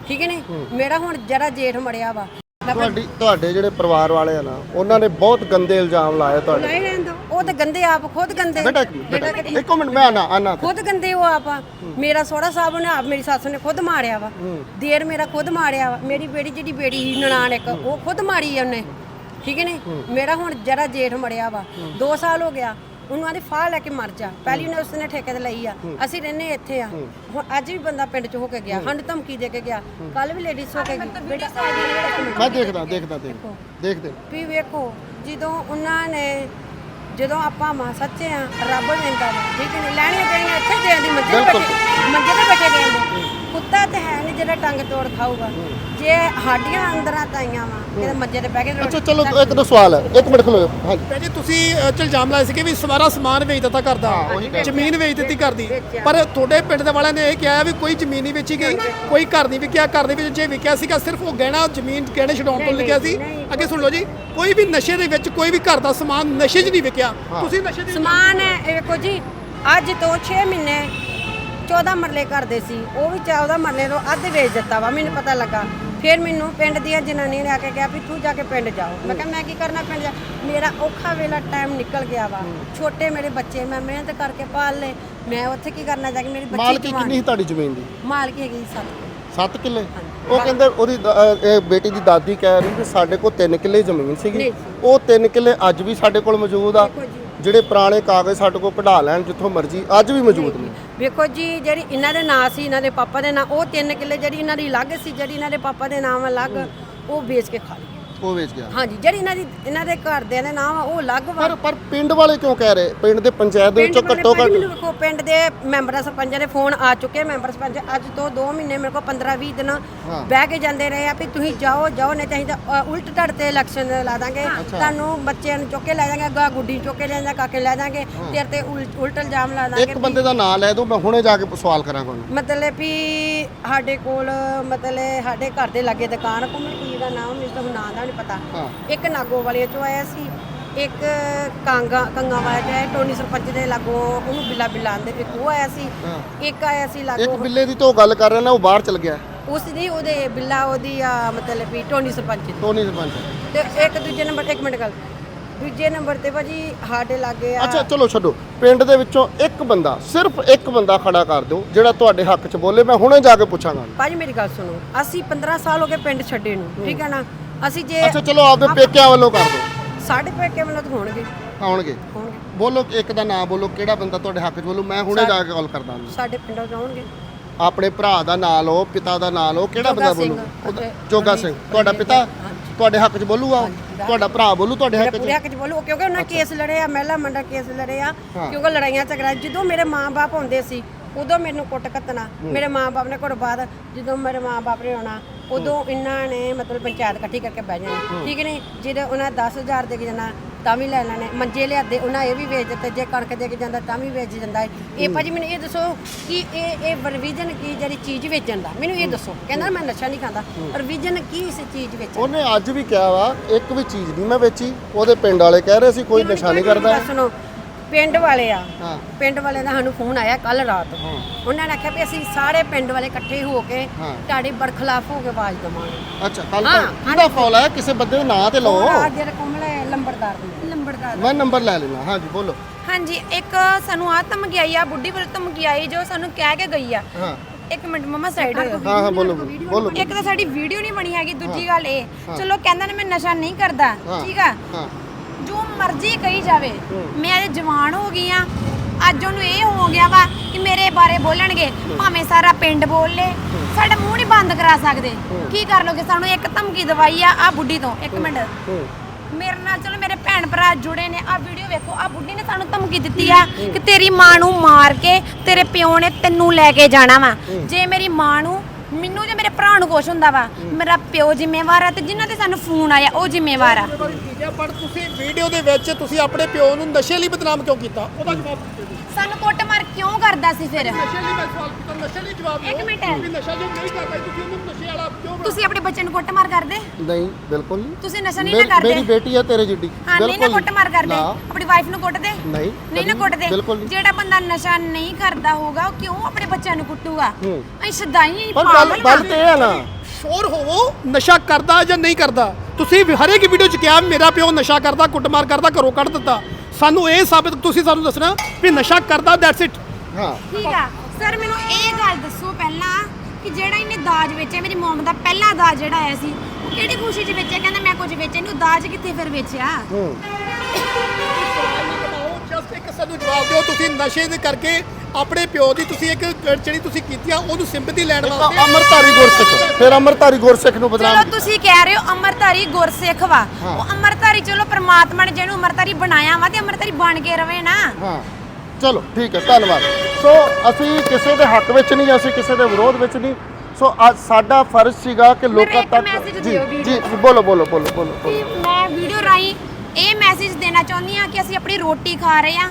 ਠੀਕ ਹੈ ਨੀ? ਮੇਰਾ ਹੁਣ ਜਰਾ ਜੇਠ ਮੜਿਆ ਵਾ। ਤੁਹਾਡੀ ਤੁਹਾਡੇ ਜਿਹੜੇ ਪਰਿਵਾਰ ਵਾਲੇ ਆ ਨਾ ਉਹਨਾਂ ਨੇ ਬਹੁਤ ਗੰਦੇ ਇਲਜ਼ਾਮ ਲਾਏ ਤੁਹਾਡੇ। ਨਹੀਂ ਰਹਿੰਦਾ ਉਹ ਤਾਂ ਗੰਦੇ ਆਪ ਖੁਦ ਗੰਦੇ। ਬੇਟਾ ਇੱਕ ਮਿੰਟ, ਬੇਟਾ ਇੱਕ ਮਿੰਟ ਮੈਂ ਆਣਾ ਆਣਾ ਖੁਦ ਗੰਦੇ ਉਹ ਆਪ ਆ। ਮੇਰਾ ਸੋਹਰਾ ਸਾਹਿਬ ਨੇ ਆਪ ਮੇਰੀ ਸੱਸ ਨੇ ਖੁਦ ਮਾਰਿਆ ਵਾ। ਦੇਰ ਮੇਰਾ ਖੁਦ ਮਾਰਿਆ ਵਾ। ਮੇਰੀ ਬੇੜੀ ਜਿਹੜੀ ਬੇੜੀ ਸੀ ਨਨਾਣ ਇੱਕ ਉਹ ਖੁਦ ਮਾਰੀ ਆ ਉਹਨੇ। ਠੀਕ ਹੈ ਨੀ? ਮੇਰਾ ਹੁਣ ਜਰਾ ਜੇਠ ਮੜਿਆ ਵਾ। 2 ਸਾਲ ਹੋ ਗਿਆ। ਉਹਨੂੰ ਆਂਦੀ ਫਾਹ ਲੈ ਕੇ ਮਰ ਜਾ। ਪਹਿਲੀ ਨੇ ਉਸਨੇ ਠੇਕੇ ਤੇ ਲਈ ਆ। ਅਸੀਂ ਰਹਿੰਦੇ ਇੱਥੇ ਆ। ਹੁਣ ਅੱਜ ਵੀ ਬੰਦਾ ਪਿੰਡ ਚ ਹੋ ਕੇ ਗਿਆ। ਹੰਡ ਧਮਕੀ ਦੇ ਕੇ ਗਿਆ। ਕੱਲ ਵੀ ਲੇਡੀਜ਼ ਹੋ ਕੇ ਗਈ। ਬੇਟਾ। ਮੈਂ ਦੇਖਦਾ ਦੇਖਦਾ ਦੇਖ ਦੇਖਦੇ। ਵੀ ਵੇਖੋ ਜਦੋਂ ਉਹਨਾਂ ਨੇ ਜਦੋਂ ਆਪਾਂ ਮਾਂ ਸੱਚੇ ਆ ਰੱਬ ਦਿੰਦਾ ਵਾ। ਠੀਕ ਹੈ ਲੈਣੀਆਂ ਦੇਣੀਆਂ ਇੱਥੇ ਦੇਣ ਦੀ ਮੰਜੇ ਤੇ ਮੰਜੇ ਤੇ ਬੈਠੇ ਦੇਣ ਦੀ। ਕੁੱਤਾ ਤੇ ਹੈ ਨਹੀਂ ਜਿਹੜਾ ਟੰਗ ਤੋੜ ਖਾਊਗਾ। ਜੇ ਸਾਡੀਆਂ ਅੰਦਰਾਂ ਤਾਈਆਂ ਵਾ ਕਿਤੇ ਮੰਜੇ ਤੇ ਬਹਿ ਕੇ ਅੱਛਾ ਚਲੋ ਇੱਕ ਦੋ ਸਵਾਲ ਹੈ। ਇੱਕ ਮਿੰਟ ਖਲੋ ਹਾਂਜੀ। ਭੈਣ ਜੀ ਤੁਸੀਂ ਇਲਜ਼ਾਮ ਲਾਏ ਸੀਗੇ ਵੀ ਸਵਾਰਾ ਸਮਾਨ ਵੇਚ ਦਿੱਤਾ ਕਰਦਾ ਜ਼ਮੀਨ ਵੇਚ ਦਿੱਤੀ ਕਰਦੀ ਪਰ ਤੁਹਾਡੇ ਪਿੰਡ ਦੇ ਵਾਲਿਆਂ ਨੇ ਇਹ ਕਿਹਾ ਵੀ ਕੋਈ ਜ਼ਮੀਨ ਨਹੀਂ ਵੇਚੀ ਗਈ। ਕੋਈ ਘਰ ਨਹੀਂ ਵਿਕਿਆ। ਘਰ ਦੇ ਵਿੱਚ ਜੇ ਵਿਕਿਆ ਸੀਗਾ ਸਿਰਫ ਉਹ ਗਹਿਣਾ ਜ਼ਮੀਨ ਗਹਿਣੇ ਛਡਾਉਣ ਤੋਂ ਲਿਖਿਆ ਸੀ। ਅੱਗੇ ਸੁਣ ਲਓ ਜੀ। ਕੋਈ ਵੀ ਨਸ਼ੇ ਦੇ ਵਿੱਚ ਕੋਈ ਵੀ ਘਰ ਦਾ ਸਮਾਨ ਨਸ਼ੇ 'ਚ ਨਹੀਂ ਵਿਕਿਆ। ਤੁਸੀਂ ਨਸ਼ੇ ਦੇ ਸਮਾਨ ਹੈ ਇਹ ਵੇਖੋ ਜੀ ਅੱਜ ਤੋਂ 6 ਮਹੀਨੇ 14 ਮਰਲੇ ਕਰਦੇ ਸੀ ਉਹ ਵੀ 14 ਮਰਲੇ ਤੋਂ ਅੱਧ ਵੇਚ ਦਿੱਤਾ ਵਾ ਮੈਨੂੰ ਪਤਾ ਲੱਗਾ। ਫਿਰ ਮੈਨੂੰ ਪਿੰਡ ਦੀਆਂ ਜਨਾਨੀਆਂ ਨੇ ਆ ਕੇ ਕਿਹਾ ਵੀ ਤੂੰ ਜਾ ਕੇ ਪਿੰਡ ਜਾਓ। ਮੈਂ ਕਿਹਾ ਮੈਂ ਕੀ ਕਰਨਾ ਪਿੰਡ ਜਾ? ਮੇਰਾ ਔਖਾ ਵੇਲਾ ਟਾਈਮ ਨਿਕਲ ਗਿਆ ਵਾ। ਛੋਟੇ ਮੇਰੇ ਬੱਚੇ ਮੈਂ ਮਿਹਨਤ ਕਰਕੇ ਪਾਲ ਲਏ। ਮੈਂ ਉੱਥੇ ਕੀ ਕਰਨਾ ਜਾ ਕੇ ਮੇਰੇ ਬੱਚੇ ਮਾਲਕੀ ਜਵਾਨ। ਕਿੰਨੀ ਸੀ ਤੁਹਾਡੀ ਜ਼ਮੀਨ ਦੀ? ਮਾਲਕੀ ਹੈਗੀ ਸੱਤ 7 ਕਿੱਲੇ? ਉਹ ਕਹਿੰਦੇ ਉਹਦੀ ਦ- ਇਹ ਬੇਟੀ ਦੀ ਦਾਦੀ ਕਹਿ ਰਹੀ ਕਿ ਸਾਡੇ ਕੋਲ 3 ਕਿੱਲੇ ਜ਼ਮੀਨ ਸੀਗੀ। ਨਹੀਂ। ਉਹ 3 ਕਿੱਲੇ ਅੱਜ ਵੀ ਸਾਡੇ ਕੋਲ ਮੌਜੂਦ ਆ। ਦੇਖੋ ਜੀ। ਜਿਹੜੇ ਪੁਰਾਣੇ ਕਾਗਜ਼ ਸਾਡੇ ਕੋਲ ਕਢਾ ਲੈਣ ਜਿੱਥੋਂ ਮਰਜ਼ੀ, ਅੱਜ ਵੀ ਮੌਜੂਦ ਨੇ। ਵੇਖੋ ਜੀ, ਜਿਹੜੀ ਇਹਨਾਂ ਦੇ ਨਾਂ ਸੀ, ਇਹਨਾਂ ਦੇ ਪਾਪਾ ਦੇ ਨਾਂ, ਉਹ ਤਿੰਨ ਕਿੱਲੇ ਜਿਹੜੀ ਇਹਨਾਂ ਦੀ ਅਲੱਗ ਸੀ, ਜਿਹੜੀ ਇਹਨਾਂ ਦੇ ਪਾਪਾ ਦੇ ਨਾਮ ਅਲੱਗ, ਉਹ ਵੇਚ ਕੇ ਖਾ ਲਈ ਉਹ ਵੇਚ ਗਿਆ? ਹਾਂਜੀ ਜਿਹੜੀ ਇਹਨਾਂ ਦੀ ਇਹਨਾਂ ਦੇ ਘਰ ਦੇ ਨੇ ਨਾਮ ਆ ਉਹ ਅਲੱਗ ਵਾ। ਪਰ ਪਰ ਪਿੰਡ ਵਾਲੇ ਕਿਉਂ ਕਹਿ ਰਹੇ? ਪਿੰਡ ਦੇ ਪੰਚਾਇਤ ਦੇ ਵਿੱਚੋਂ ਘੱਟੋ ਘੱਟ ਵੇਖੋ ਪਿੰਡ ਦੇ ਮੈਂਬਰਾਂ ਸਰਪੰਚਾਂ ਦੇ ਫੋਨ ਆ ਚੁੱਕੇ ਮੈਂਬਰ ਸਰਪੰਚ ਅੱਜ ਤੋਂ 2 ਮਹੀਨੇ ਮੇਰੇ ਕੋਲ 15 20 ਦਿਨ। ਬਹਿ ਕੇ ਜਾਂਦੇ ਰਹੇ ਆ ਵੀ ਤੁਸੀਂ ਜਾਓ ਜਾਓ ਨਹੀਂ ਚਾਹੀਦਾ ਉਲਟ ਧੜ ਤੇ ਇਲੈਕਸ਼ਨ ਲਾ ਦਾਂਗੇ। ਤੁਹਾਨੂੰ ਬੱਚਿਆਂ ਨੂੰ ਚੁੱਕ ਕੇ ਲੈ ਜਾਾਂਗੇ ਗਾ ਗੁੱਡੀ ਚੁੱਕ ਕੇ ਲੈ ਜਾਾਂਗੇ ਕਾਕੇ ਲੈ ਜਾਾਂਗੇ। ਤੇਰੇ ਤੇ ਉਲਟ ਇਲਜ਼ਾਮ ਲਾ ਦਾਂਗੇ ਇੱਕ ਬੰਦੇ ਦਾ ਨਾਂ ਲੈ ਦਿਓ ਮੈਂ ਹੁਣੇ ਜਾ ਕੇ ਸਵਾਲ ਕਰਾਂ ਤੁਹਾਨੂੰ। ਮਤਲਬ ਵੀ ਸਾਡੇ ਕੋਲ ਮਤਲਬ ਸਾਡੇ ਘਰ ਦੇ ਲਾਗੇ ਦੁਕਾਨ ਕੋਮਲ ਕੀ ਦਾ ਨਾਮ ਮੈਨੂੰ ਤਾਂ ਹੁਣ ਨਾਂ ਦਾ ਨਹੀਂ ਪਤਾ। ਇੱਕ ਨਾਗੋ ਵਾਲੇ ਚੋਂ ਆਇਆ ਸੀ ਇੱਕ ਕਾਂਗਾ ਕੰਗਾ ਵਾਲੇ ਆਇਆ ਟੋਨੀ ਸਰਪੰਚ ਦੇ ਲਾਗੋਂ ਉਹਨੂੰ ਬਿੱਲਾ ਬਿੱਲਾ ਆਂਦੇ ਇੱਕ ਉਹ ਆਇਆ ਸੀ। ਇੱਕ ਆਇਆ ਸੀ ਇੱਕ ਲਾਗੋਂ ਬਿੱਲੇ ਦੀ ਤੋਂ ਗੱਲ ਕਰ ਰਹੇ ਨੇ ਉਹ ਬਾਹਰ ਚਲ ਗਿਆ। ਉਸ ਦੀ ਉਹਦੇ ਬਿੱਲਾ ਉਹਦੀ ਆ ਮਤਲਬ ਵੀ ਟੋਨੀ ਸਰਪੰਚ ਦੀ। ਟੋਨੀ ਸਰਪੰਚ। ਤੇ ਇੱਕ ਦੂਜੇ ਨੰਬਰ ਇੱਕ ਮਿੰਟ ਗੱਲ। ਦੂਜੇ ਨੰਬਰ ਤੇ ਭਾਜੀ ਸਾਡੇ ਲਾਗੇ ਆ। ਅੱਛਾ ਚਲੋ ਛੱਡੋ। ਪਿੰਡ ਦੇ ਵਿੱਚੋਂ ਇੱਕ ਬੰਦਾ ਸਿਰਫ ਇੱਕ ਬੰਦਾ ਖੜਾ ਕਰ ਦਿਓ ਜਿਹੜਾ ਤੁਹਾਡੇ ਹੱਕ 'ਚ ਬੋਲੇ ਮੈਂ ਹੁਣੇ ਜਾ ਕੇ ਪੁੱਛਾਂਗਾ। ਭਾਜੀ ਮੇਰੀ ਗੱਲ ਸੁਣੋ। ਅਸੀਂ 15 ਸਾਲ ਹੋ ਗਏ ਪਿੰਡ ਛੱਡੇ ਨੂੰ ਠੀਕ ਹੈ ਨਾ? ਅਸੀਂ ਜੇ ਅੱਛਾ ਚਲੋ ਆਪਦੇ ਪੇਕਿਆਂ ਵੱਲੋਂ ਕਰ ਦਿਓ। ਸਾਡੇ ਪੇਕੇ ਵੱਲੋਂ ਤਾਂ ਹੋਣਗੇ। ਆਉਣਗੇ ਬੋਲੋ ਇੱਕ ਦਾ ਨਾਮ ਬੋਲੋ ਕਿਹੜਾ ਬੰਦਾ ਤੁਹਾਡੇ ਹੱਕ 'ਚ ਬੋਲੋ ਮੈਂ ਹੁਣੇ ਜਾ ਕੇ ਕਾਲ ਕਰਦਾ ਸਾਡੇ ਪਿੰਡੋਂ ਜਾਣਗੇ ਆਪਣੇ ਭਰਾ ਦਾ ਨਾਂ ਲਓ ਪਿਤਾ ਦਾ ਨਾਂ ਲਓ ਕਿਹੜਾ ਬੰਦਾ ਬੋਲੂ? ਜੋਗਾ ਸਿੰਘ ਤੁਹਾਡਾ ਪਿਤਾ। ਤੁਹਾਡੇ ਹੱਕ 'ਚ ਬੋਲੂਗਾ? ਉਹ? ਤੁਹਾਡਾ ਭਰਾ ਬੋਲੂ ਤੁਹਾਡੇ ਹੱਕ 'ਚ? ਪੂਰੇ ਹੱਕ 'ਚ ਬੋਲੂ। ਕਿਉਂਕਿ ਉਹਨਾਂ ਕੇਸ ਲੜੇ ਆ ਮਹਿਲਾ ਮੰਡਲ ਕੇਸ ਲੜੇ ਆ। ਕਿਉਂਕਿ ਲੜਾਈਆਂ ਝਗੜਾ ਜਦੋਂ ਮੇਰੇ ਮਾਂ-ਬਾਪ ਹੁੰਦੇ ਸੀ ਉਦੋਂ ਮੈਨੂੰ ਕੁੱਟ ਕੱਤਣਾ ਮੇਰੇ ਮਾਂ-ਬਾਪ ਨੇ ਘਰੋਂ ਬਾਅਦ ਜਦੋਂ ਮੇਰੇ ਮਾਂ-ਬਾਪ ਨੇ ਆਉਣਾ ਉਦੋਂ ਇਹਨਾਂ ਨੇ ਮਤਲਬ ਪੰਚਾਇਤ ਇਕੱਠੀ ਕਰਕੇ ਬਹਿ ਜਾਣੀ। ਠੀਕ ਨਹੀਂ? ਜਿਹੜੇ ਉਹਨਾਂ 10000 ਦੇ ਕੇ ਜਾਣਾ ਤਾਂ ਵੀ ਲੈ ਲੈਣੇ। ਮੰਜੇ ਲਿਆਦੇ ਉਹਨਾਂ ਇਹ ਵੀ ਵੇਚ ਦਿੱਤੇ ਜੇ ਕਣਕ ਦੇ ਕੇ ਜਾਂਦਾ ਤਾਂ ਵੀ ਵੇਚ ਜਾਂਦਾ ਹੈ। ਇਹ ਭਾਜੀ ਮੈਨੂੰ ਇਹ ਦੱਸੋ ਕਿ ਇਹ ਇਹ ਪ੍ਰੋਵੀਜ਼ਨ ਕੀ ਜਿਹੜੀ ਚੀਜ਼ ਵੇਚਣ ਦਾ? ਮੈਨੂੰ ਇਹ ਦੱਸੋ। ਕਹਿੰਦਾ ਮੈਂ ਨਸ਼ਾ ਨਹੀਂ ਖਾਂਦਾ। ਪ੍ਰੋਵੀਜ਼ਨ ਕੀ ਇਸ ਚੀਜ਼ ਵੇਚਣ ਉਹਨੇ ਅੱਜ ਵੀ ਕਿਹਾ ਵਾ ਇੱਕ ਵੀ ਚੀਜ਼ ਨਹੀਂ ਮੈਂ ਵੇਚੀ। ਉਹਦੇ ਪਿੰਡ ਵਾਲੇ ਕਹਿ ਰਹੇ ਸੀ ਕੋਈ ਨਸ਼ਾ ਨਹੀਂ ਕਰਦਾ। ਸੁਣੋ ਪਿੰਡ ਵਾਲੇ ਆ। ਹਾਂ। ਪਿੰਡ ਵਾਲੇ ਦਾ ਸਾਨੂੰ ਫੋਨ ਆਇਆ ਕੱਲ ਰਾਤ। ਉਹਨਾਂ ਨੇ ਆਖਿਆ ਵੀ ਅਸੀਂ ਸਾਰੇ ਪਿੰਡ ਵਾਲੇ ਇਕੱਠੇ ਹੋ ਕੇ ਹਾਂ। ਤੁਹਾਡੇ ਬਰਖਲਾਫ ਹੋ ਕੇ ਆਵਾਜ਼ ਦਵਾਂਗੇ। ਅੱਛਾ ਕੱਲ ਹਾਂ, ਕਿਹਦਾ ਫੋਨ ਆਇਆ? ਕਿਸੇ ਬੰਦੇ ਦੇ ਨਾਂ ਤੇ ਲਓ। ਆ ਜਿਹੜੇ ਕੁਮਲੇ ਲੰਬੜਦਾਰ ਦੇ। ਲੰਬੜਦਾਰ। ਮੈਂ ਨੰਬਰ ਲੈ ਲੈਣਾ ਹਾਂਜੀ ਬੋਲੋ। ਹਾਂਜੀ ਇੱਕ ਸਾਨੂੰ ਆ ਧਮਕੀ ਆਈ ਆ ਬੁੱਢੀ ਵੱਲ ਧਮਕੀ ਆਈ ਜੋ ਸਾਨੂੰ ਕਹਿ ਕੇ ਗਈ ਆ। ਹਾਂ। ਇੱਕ ਮਿੰਟ ਮਮਾ ਸਾਈਡ ਹੋਇਓ ਹਾਂ ਹਾਂ ਬੋਲੋ ਬੋਲੋ। ਬੋਲੋ ਇੱਕ ਤਾਂ ਸਾਡੀ ਵੀਡੀਓ ਨਹੀਂ ਬਣੀ ਹੈਗੀ ਦੂਜੀ ਗੱਲ ਇਹ। ਚਲੋ ਕਹਿੰਦਾ ਨੇ ਮੈਂ ਨਸ਼ਾ ਨਹੀਂ ਕਰਦਾ। ਹਾਂ। ਠੀਕ ਆ? ਹਾਂ। ਮਰਜ਼ੀ ਕਹੀ ਜਾਵੇ। ਮੈਂ ਅੱਜ ਜਵਾਨ ਹੋ ਗਈ ਆ। ਅੱਜ ਉਹਨੂੰ ਇਹ ਹੋ ਗਿਆ ਵਾ ਕਿ ਮੇਰੇ ਬਾਰੇ ਬੋਲਣਗੇ। ਭਾਵੇਂ ਸਾਰਾ ਪਿੰਡ ਬੋਲ ਲੇ। ਸਾਡਾ ਮੂੰਹ ਨਹੀਂ ਬੰਦ ਕਰਾ ਸਕਦੇ। ਕੀ ਕਰ ਲੋਗੇ ਸਾਨੂੰ ਇੱਕ ਧਮਕੀ ਦਵਾਈ ਆ ਆ ਬੁੱਢੀ ਤੋਂ। ਇੱਕ ਮਿੰਟ। ਮੇਰੇ ਨਾਲ ਚਲੋ ਮੇਰੇ ਭੈਣ ਭਰਾ ਜੁੜੇ ਨੇ। ਆ ਵੀਡੀਓ ਵੇਖੋ ਆ ਬੁੱਢੀ ਨੇ ਸਾਨੂੰ ਧਮਕੀ ਦਿੱਤੀ ਆ ਕਿ ਤੇਰੀ ਮਾਂ ਨੂੰ ਮਾਰ ਕੇ ਤੇਰੇ ਪਿਓ ਨੇ ਤੈਨੂੰ ਲੈ ਕੇ ਜਾਣਾ ਵਾ। ਜੇ ਮੇਰੀ ਮਾਂ ਨੂੰ ਮੈਨੂੰ ਜੇ ਮੇਰੇ ਭਰਾ ਨੂੰ ਕੁਛ ਹੁੰਦਾ ਵਾ, ਮੇਰਾ ਪਿਓ ਜ਼ਿੰਮੇਵਾਰ ਆ ਤੇ ਜਿਨ੍ਹਾਂ ਤੇ ਸਾਨੂੰ ਫੋਨ ਆਇਆ, ਉਹ ਜ਼ਿੰਮੇਵਾਰ ਆ। ਪਰ ਤੁਸੀਂ ਵੀਡੀਓ ਦੇ ਵਿੱਚ ਤੁਸੀਂ ਆਪਣੇ ਪਿਓ ਨੂੰ ਨਸ਼ੇ ਲਈ ਬਦਨਾਮ ਕਿਉਂ ਕੀਤਾ? ਉਹਦਾ ਜਵਾਬ ਦਿਓ। ਸਾਨੂੰ ਕੁੱਟਮਾਰ ਕਿਉਂ ਕਰਦਾ ਸੀ ਫਿਰ? ਨਸ਼ੇ ਲਈ ਮੈਂ ਸਵਾਲ ਕੀਤਾ ਨਸ਼ੇ ਲਈ ਜਵਾਬ ਦਿਓ। ਇੱਕ ਮਿੰਟ। ਵੀ ਨਸ਼ਾ ਜੋ ਨਹੀਂ ਕਰਦਾ ਤੁਸੀਂ ਉਹਨੂੰ ਨਸ਼ੇ ਵਾਲਾ ਕਿਉਂ ਬਣਾ- ਤੁਸੀਂ ਆਪਣੇ ਬੱਚੇ ਨੂੰ ਕੁੱਟਮਾਰ ਕਰਦੇ? ਨਹੀਂ ਬਿਲਕੁਲ ਨਹੀਂ। ਤੁਸੀਂ ਨਸ਼ਾ ਨਹੀਂ ਨਾ ਮੇਰੀ- ਕਰਦੇ? ਮੇਰੀ ਬੇਟੀ ਆ ਤੇਰੇ ਜਿੱਡੀ। ਹਾਂ ਨਹੀਂ ਨਾ ਕੁੱਟਮਾਰ ਕਰਦੇ। ਨਾ, ਆਪਣੀ ਵਾਈਫ ਨੂੰ ਕੁੱਟਦੇ? ਨਹੀਂ ਨਹੀਂ ਨਾ ਕਦੀ- ਕੁੱਟਦੇ। ਬਿਲਕੁਲ ਨਹੀਂ। ਜਿਹੜਾ ਬੰਦਾ ਨਸ਼ਾ ਨਹੀਂ ਕਰਦਾ ਹੋਗਾ ਉਹ ਕਿਉਂ ਆਪਣੇ ਬੱਚਿਆਂ ਨੂੰ ਕੁੱਟੂਗਾ? ਹੂੰ। ਅਸੀਂ ਸਦਾਈ ਪਰ ਗੱਲ ਗੱਲ ਤੇ ਇਹ ਆ ਨਾ। ਸ਼ੋਰ ਹੋਵੋ ਨਸ਼ਾ ਕਰਦਾ ਜਾਂ ਨਹੀਂ ਕਰਦਾ। ਤੁਸੀਂ ਵੀ ਹਰੇਕ ਵੀਡੀਓ 'ਚ ਕਿਹਾ ਮੇਰਾ ਪਿਓ ਨਸ਼ਾ ਕਰਦਾ ਕੁੱਟਮਾਰ ਕਰਦਾ ਘਰੋਂ ਕੱਢ ਦਿੱਤਾ। ਸਾਨੂੰ ਇਹ ਸਾਬਿਤ ਤੁਸੀਂ ਸਾਨੂੰ ਦੱਸਣਾ ਵੀ ਨਸ਼ਾ ਕਰਦਾ ਦੈਟਸ ਇਟ ਹਾਂ। ਠੀਕ ਆ। ਸਰ ਮੈਨੂੰ ਇਹ ਗੱਲ ਦੱਸੋ ਪਹਿਲਾਂ ਕਿ ਜਿਹੜਾ ਇਹਨੇ ਦਾਜ ਵੇਚਿਆ ਮੇਰੀ ਮਮ ਦਾ ਪਹਿਲਾ ਦਾਜ ਜਿਹੜਾ ਆਇਆ ਸੀ ਉਹ ਕਿਹੜੀ ਖੁਸ਼ੀ 'ਚ ਵੇਚਿਆ? ਕਹਿੰਦਾ ਮੈਂ ਕੁਝ ਵੇਚਿਆ ਇਹਨੂੰ ਦਾਜ ਕਿੱਥੇ ਫਿਰ ਵੇਚਿਆ? ਹੂੰ। ਜਸਟ ਇੱਕ ਸਾਨੂੰ ਜਵਾਬ ਦਿਓ ਤੁਸੀਂ ਨਸ਼ੇ ਦੇ ਕਰਕੇ ਆਪਣੇ ਪਿਓ ਦੀ ਤੁਸੀਂ ਇੱਕ ਜਿਹੜੀ ਤੁਸੀਂ ਕੀਤੀ ਆ ਉਹਨੂੰ ਸਿੰਪਥੀ ਲੈਣ ਵਾਸਤੇ ਅਮਰਤਾਰੀ ਗੁਰਸਿੱਖ ਫਿਰ ਅਮਰਤਾਰੀ ਗੁਰਸਿੱਖ ਨੂੰ ਬਦਨਾਮ ਚਲੋ ਕੀਤਾ। ਤੁਸੀਂ ਕਹਿ ਰਹੇ ਹੋ ਅਮਰਤਾਰੀ ਗੁਰਸਿੱਖ ਵਾ। ਹਾਂ। ਉਹ ਅਮਰਤਾਰੀ ਚਲੋ ਪ੍ਰਮਾਤਮਾ ਨੇ ਜਿਹਨੂੰ ਅਮਰਤਾਰੀ ਬਣਾਇਆ ਵਾ ਤੇ ਅਮਰਤਾਰੀ ਬਣ ਕੇ ਰਵੇ ਨਾ। ਹਾਂ। ਚਲੋ ਠੀਕ ਹੈ ਧੰਨਵਾਦ। ਸੋ ਅਸੀਂ ਕਿਸੇ ਦੇ ਹੱਕ ਵਿੱਚ ਨਹੀਂ ਅਸੀਂ ਕਿਸੇ ਦੇ ਵਿਰੋਧ ਵਿੱਚ ਨਹੀਂ। ਸੋ ਅੱਜ ਸਾਡਾ ਫਰਜ਼ ਸੀਗਾ ਕਿ ਲੋਕਾਂ ਇੱਕ ਤੱਕ message ਜੀ video ਜੀ ਬੋਲੋ ਬੋਲੋ ਬੋਲੋ ਬੋਲੋ ਕਿ ਬੋਲੋ ਮੈਂ ਵੀਡੀਓ ਰਾਹੀਂ ਇਹ ਮੈਸੇਜ ਦੇਣਾ ਚਾਹੁੰਦੀ ਹਾਂ ਕਿ ਅਸੀਂ ਆਪਣੀ ਰੋਟੀ ਖਾ ਰਹੇ ਹਾਂ।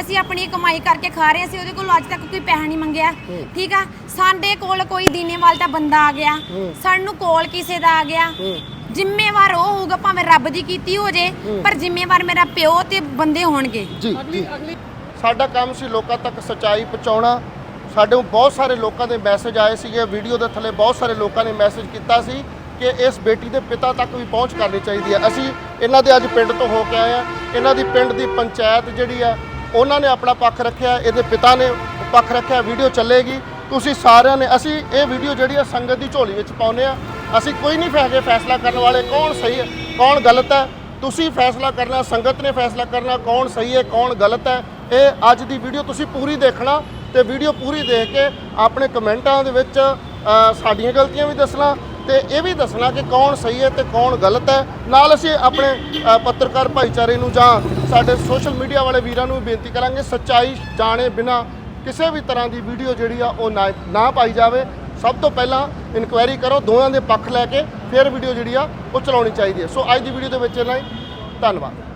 ਅਸੀਂ ਆਪਣੀ ਕਮਾਈ ਕਰਕੇ ਖਾ ਰਹੇ ਹਾਂ। ਅਸੀਂ ਉਹਦੇ ਕੋਲ ਅੱਜ ਤੱਕ ਕੋਈ ਪੈਸਾ ਨਹੀਂ ਮੰਗਿਆ। ਠੀਕ ਆ? ਸਾਡੇ ਕੋਲ ਕੋਈ ਦੀਨੇਵਾਲ ਦਾ ਬੰਦਾ ਆ ਗਿਆ। ਸਾਨੂੰ ਕੋਲ ਕਿਸੇ ਦਾ ਆ ਗਿਆ। ਜ਼ਿੰਮੇਵਾਰ ਉਹ ਹੋਊਗਾ ਭਾਵੇਂ ਰੱਬ ਦੀ ਕੀਤੀ ਹੋ ਜੇ ਪਰ ਜ਼ਿੰਮੇਵਾਰ ਮੇਰਾ ਪਿਓ ਤੇ ਬੰਦੇ ਹੋਣਗੇ। ਜੀ ਜੀ। ਸਾਡਾ ਕੰਮ ਸੀ ਲੋਕਾਂ ਤੱਕ ਸੱਚਾਈ ਪਹੁੰਚਾਉਣਾ। ਸਾਡੇ ਬਹੁਤ ਸਾਰੇ ਲੋਕਾਂ ਦੇ ਮੈਸੇਜ ਆਏ ਸੀਗੇ। ਵੀਡੀਓ ਦੇ ਥੱਲੇ ਬਹੁਤ ਸਾਰੇ ਲੋਕਾਂ ਨੇ ਮੈਸੇਜ ਕੀਤਾ ਸੀ। ਕਿ ਇਸ ਬੇਟੀ ਦੇ ਪਿਤਾ ਤੱਕ ਵੀ ਪਹੁੰਚ ਕਰਨੀ ਚਾਹੀਦੀ ਹੈ। ਅਸੀਂ ਇਹਨਾਂ ਦੇ ਅੱਜ ਪਿੰਡ ਤੋਂ ਹੋ ਕੇ ਆਏ ਆ ਇਹਨਾਂ ਦੀ ਪਿੰਡ ਦੀ ਪੰਚਾਇਤ ਜਿਹੜੀ ਆ, ਉਹਨਾਂ ਨੇ ਆਪਣਾ ਪੱਖ ਰੱਖਿਆ, ਇਹਦੇ ਪਿਤਾ ਨੇ ਪੱਖ ਰੱਖਿਆ, ਵੀਡੀਓ ਚੱਲੇਗੀ। ਤੁਸੀਂ ਸਾਰਿਆਂ ਨੇ, ਅਸੀਂ ਇਹ ਵੀਡੀਓ ਜਿਹੜੀ ਆ, ਸੰਗਤ ਦੀ ਝੋਲੀ ਵਿੱਚ ਪਾਉਨੇ ਆ ਅਸੀਂ ਕੋਈ ਨਹੀਂ ਫੈਸਲੇ ਫੈਸਲਾ ਕਰਨ ਵਾਲੇ ਕੌਣ ਸਹੀ ਹੈ, ਕੌਣ ਗਲਤ ਹੈ, ਤੁਸੀਂ ਫੈਸਲਾ ਕਰਨਾ, ਸੰਗਤ ਨੇ ਫੈਸਲਾ ਕਰਨਾ, ਕੌਣ ਸਹੀ ਹੈ, ਕੌਣ ਗਲਤ ਹੈ, ਇਹ ਅੱਜ ਦੀ ਵੀਡੀਓ ਤੁਸੀਂ ਪੂਰੀ ਦੇਖਣਾ ਤੇ ਵੀਡੀਓ ਪੂਰੀ ਦੇਖ ਕੇ ਆਪਣੇ ਕਮੈਂਟਾਂ ਦੇ ਵਿੱਚ ਸਾਡੀਆਂ ਗਲਤੀਆਂ ਵੀ ਦੱਸਣਾ ਤੇ ਇਹ ਵੀ ਦੱਸਣਾ ਕਿ ਕੌਣ ਸਹੀ ਹੈ ਤੇ ਕੌਣ ਗਲਤ ਹੈ। ਨਾਲ ਅਸੀਂ ਆਪਣੇ ਅ, ਪੱਤਰਕਾਰ ਭਾਈਚਾਰੇ ਨੂੰ ਜਾਂ ਸਾਡੇ ਸੋਸ਼ਲ ਮੀਡੀਆ ਵਾਲੇ ਵੀਰਾਂ ਨੂੰ ਵੀ ਬੇਨਤੀ ਕਰਾਂਗੇ ਸੱਚਾਈ ਜਾਣੇ ਬਿਨਾ ਕਿਸੇ ਵੀ ਤਰ੍ਹਾਂ ਦੀ ਵੀਡੀਓ ਜਿਹੜੀ ਆ ਉਹ ਨਾ ਨਾ ਪਾਈ ਜਾਵੇ। ਸਭ ਤੋਂ ਪਹਿਲਾਂ ਇਨਕੁਆਇਰੀ ਕਰੋ ਦੋਵਾਂ ਦੇ ਪੱਖ ਲੈ ਕੇ ਫਿਰ ਵੀਡੀਓ ਜਿਹੜੀ ਆ ਉਹ ਚਲਾਉਣੀ ਚਾਹੀਦੀ ਹੈ। ਸੋ ਅੱਜ ਦੀ ਵੀਡੀਓ ਦੇ ਵਿੱਚ ਇੰਨਾ ਹੀ। ਧੰਨਵਾਦ।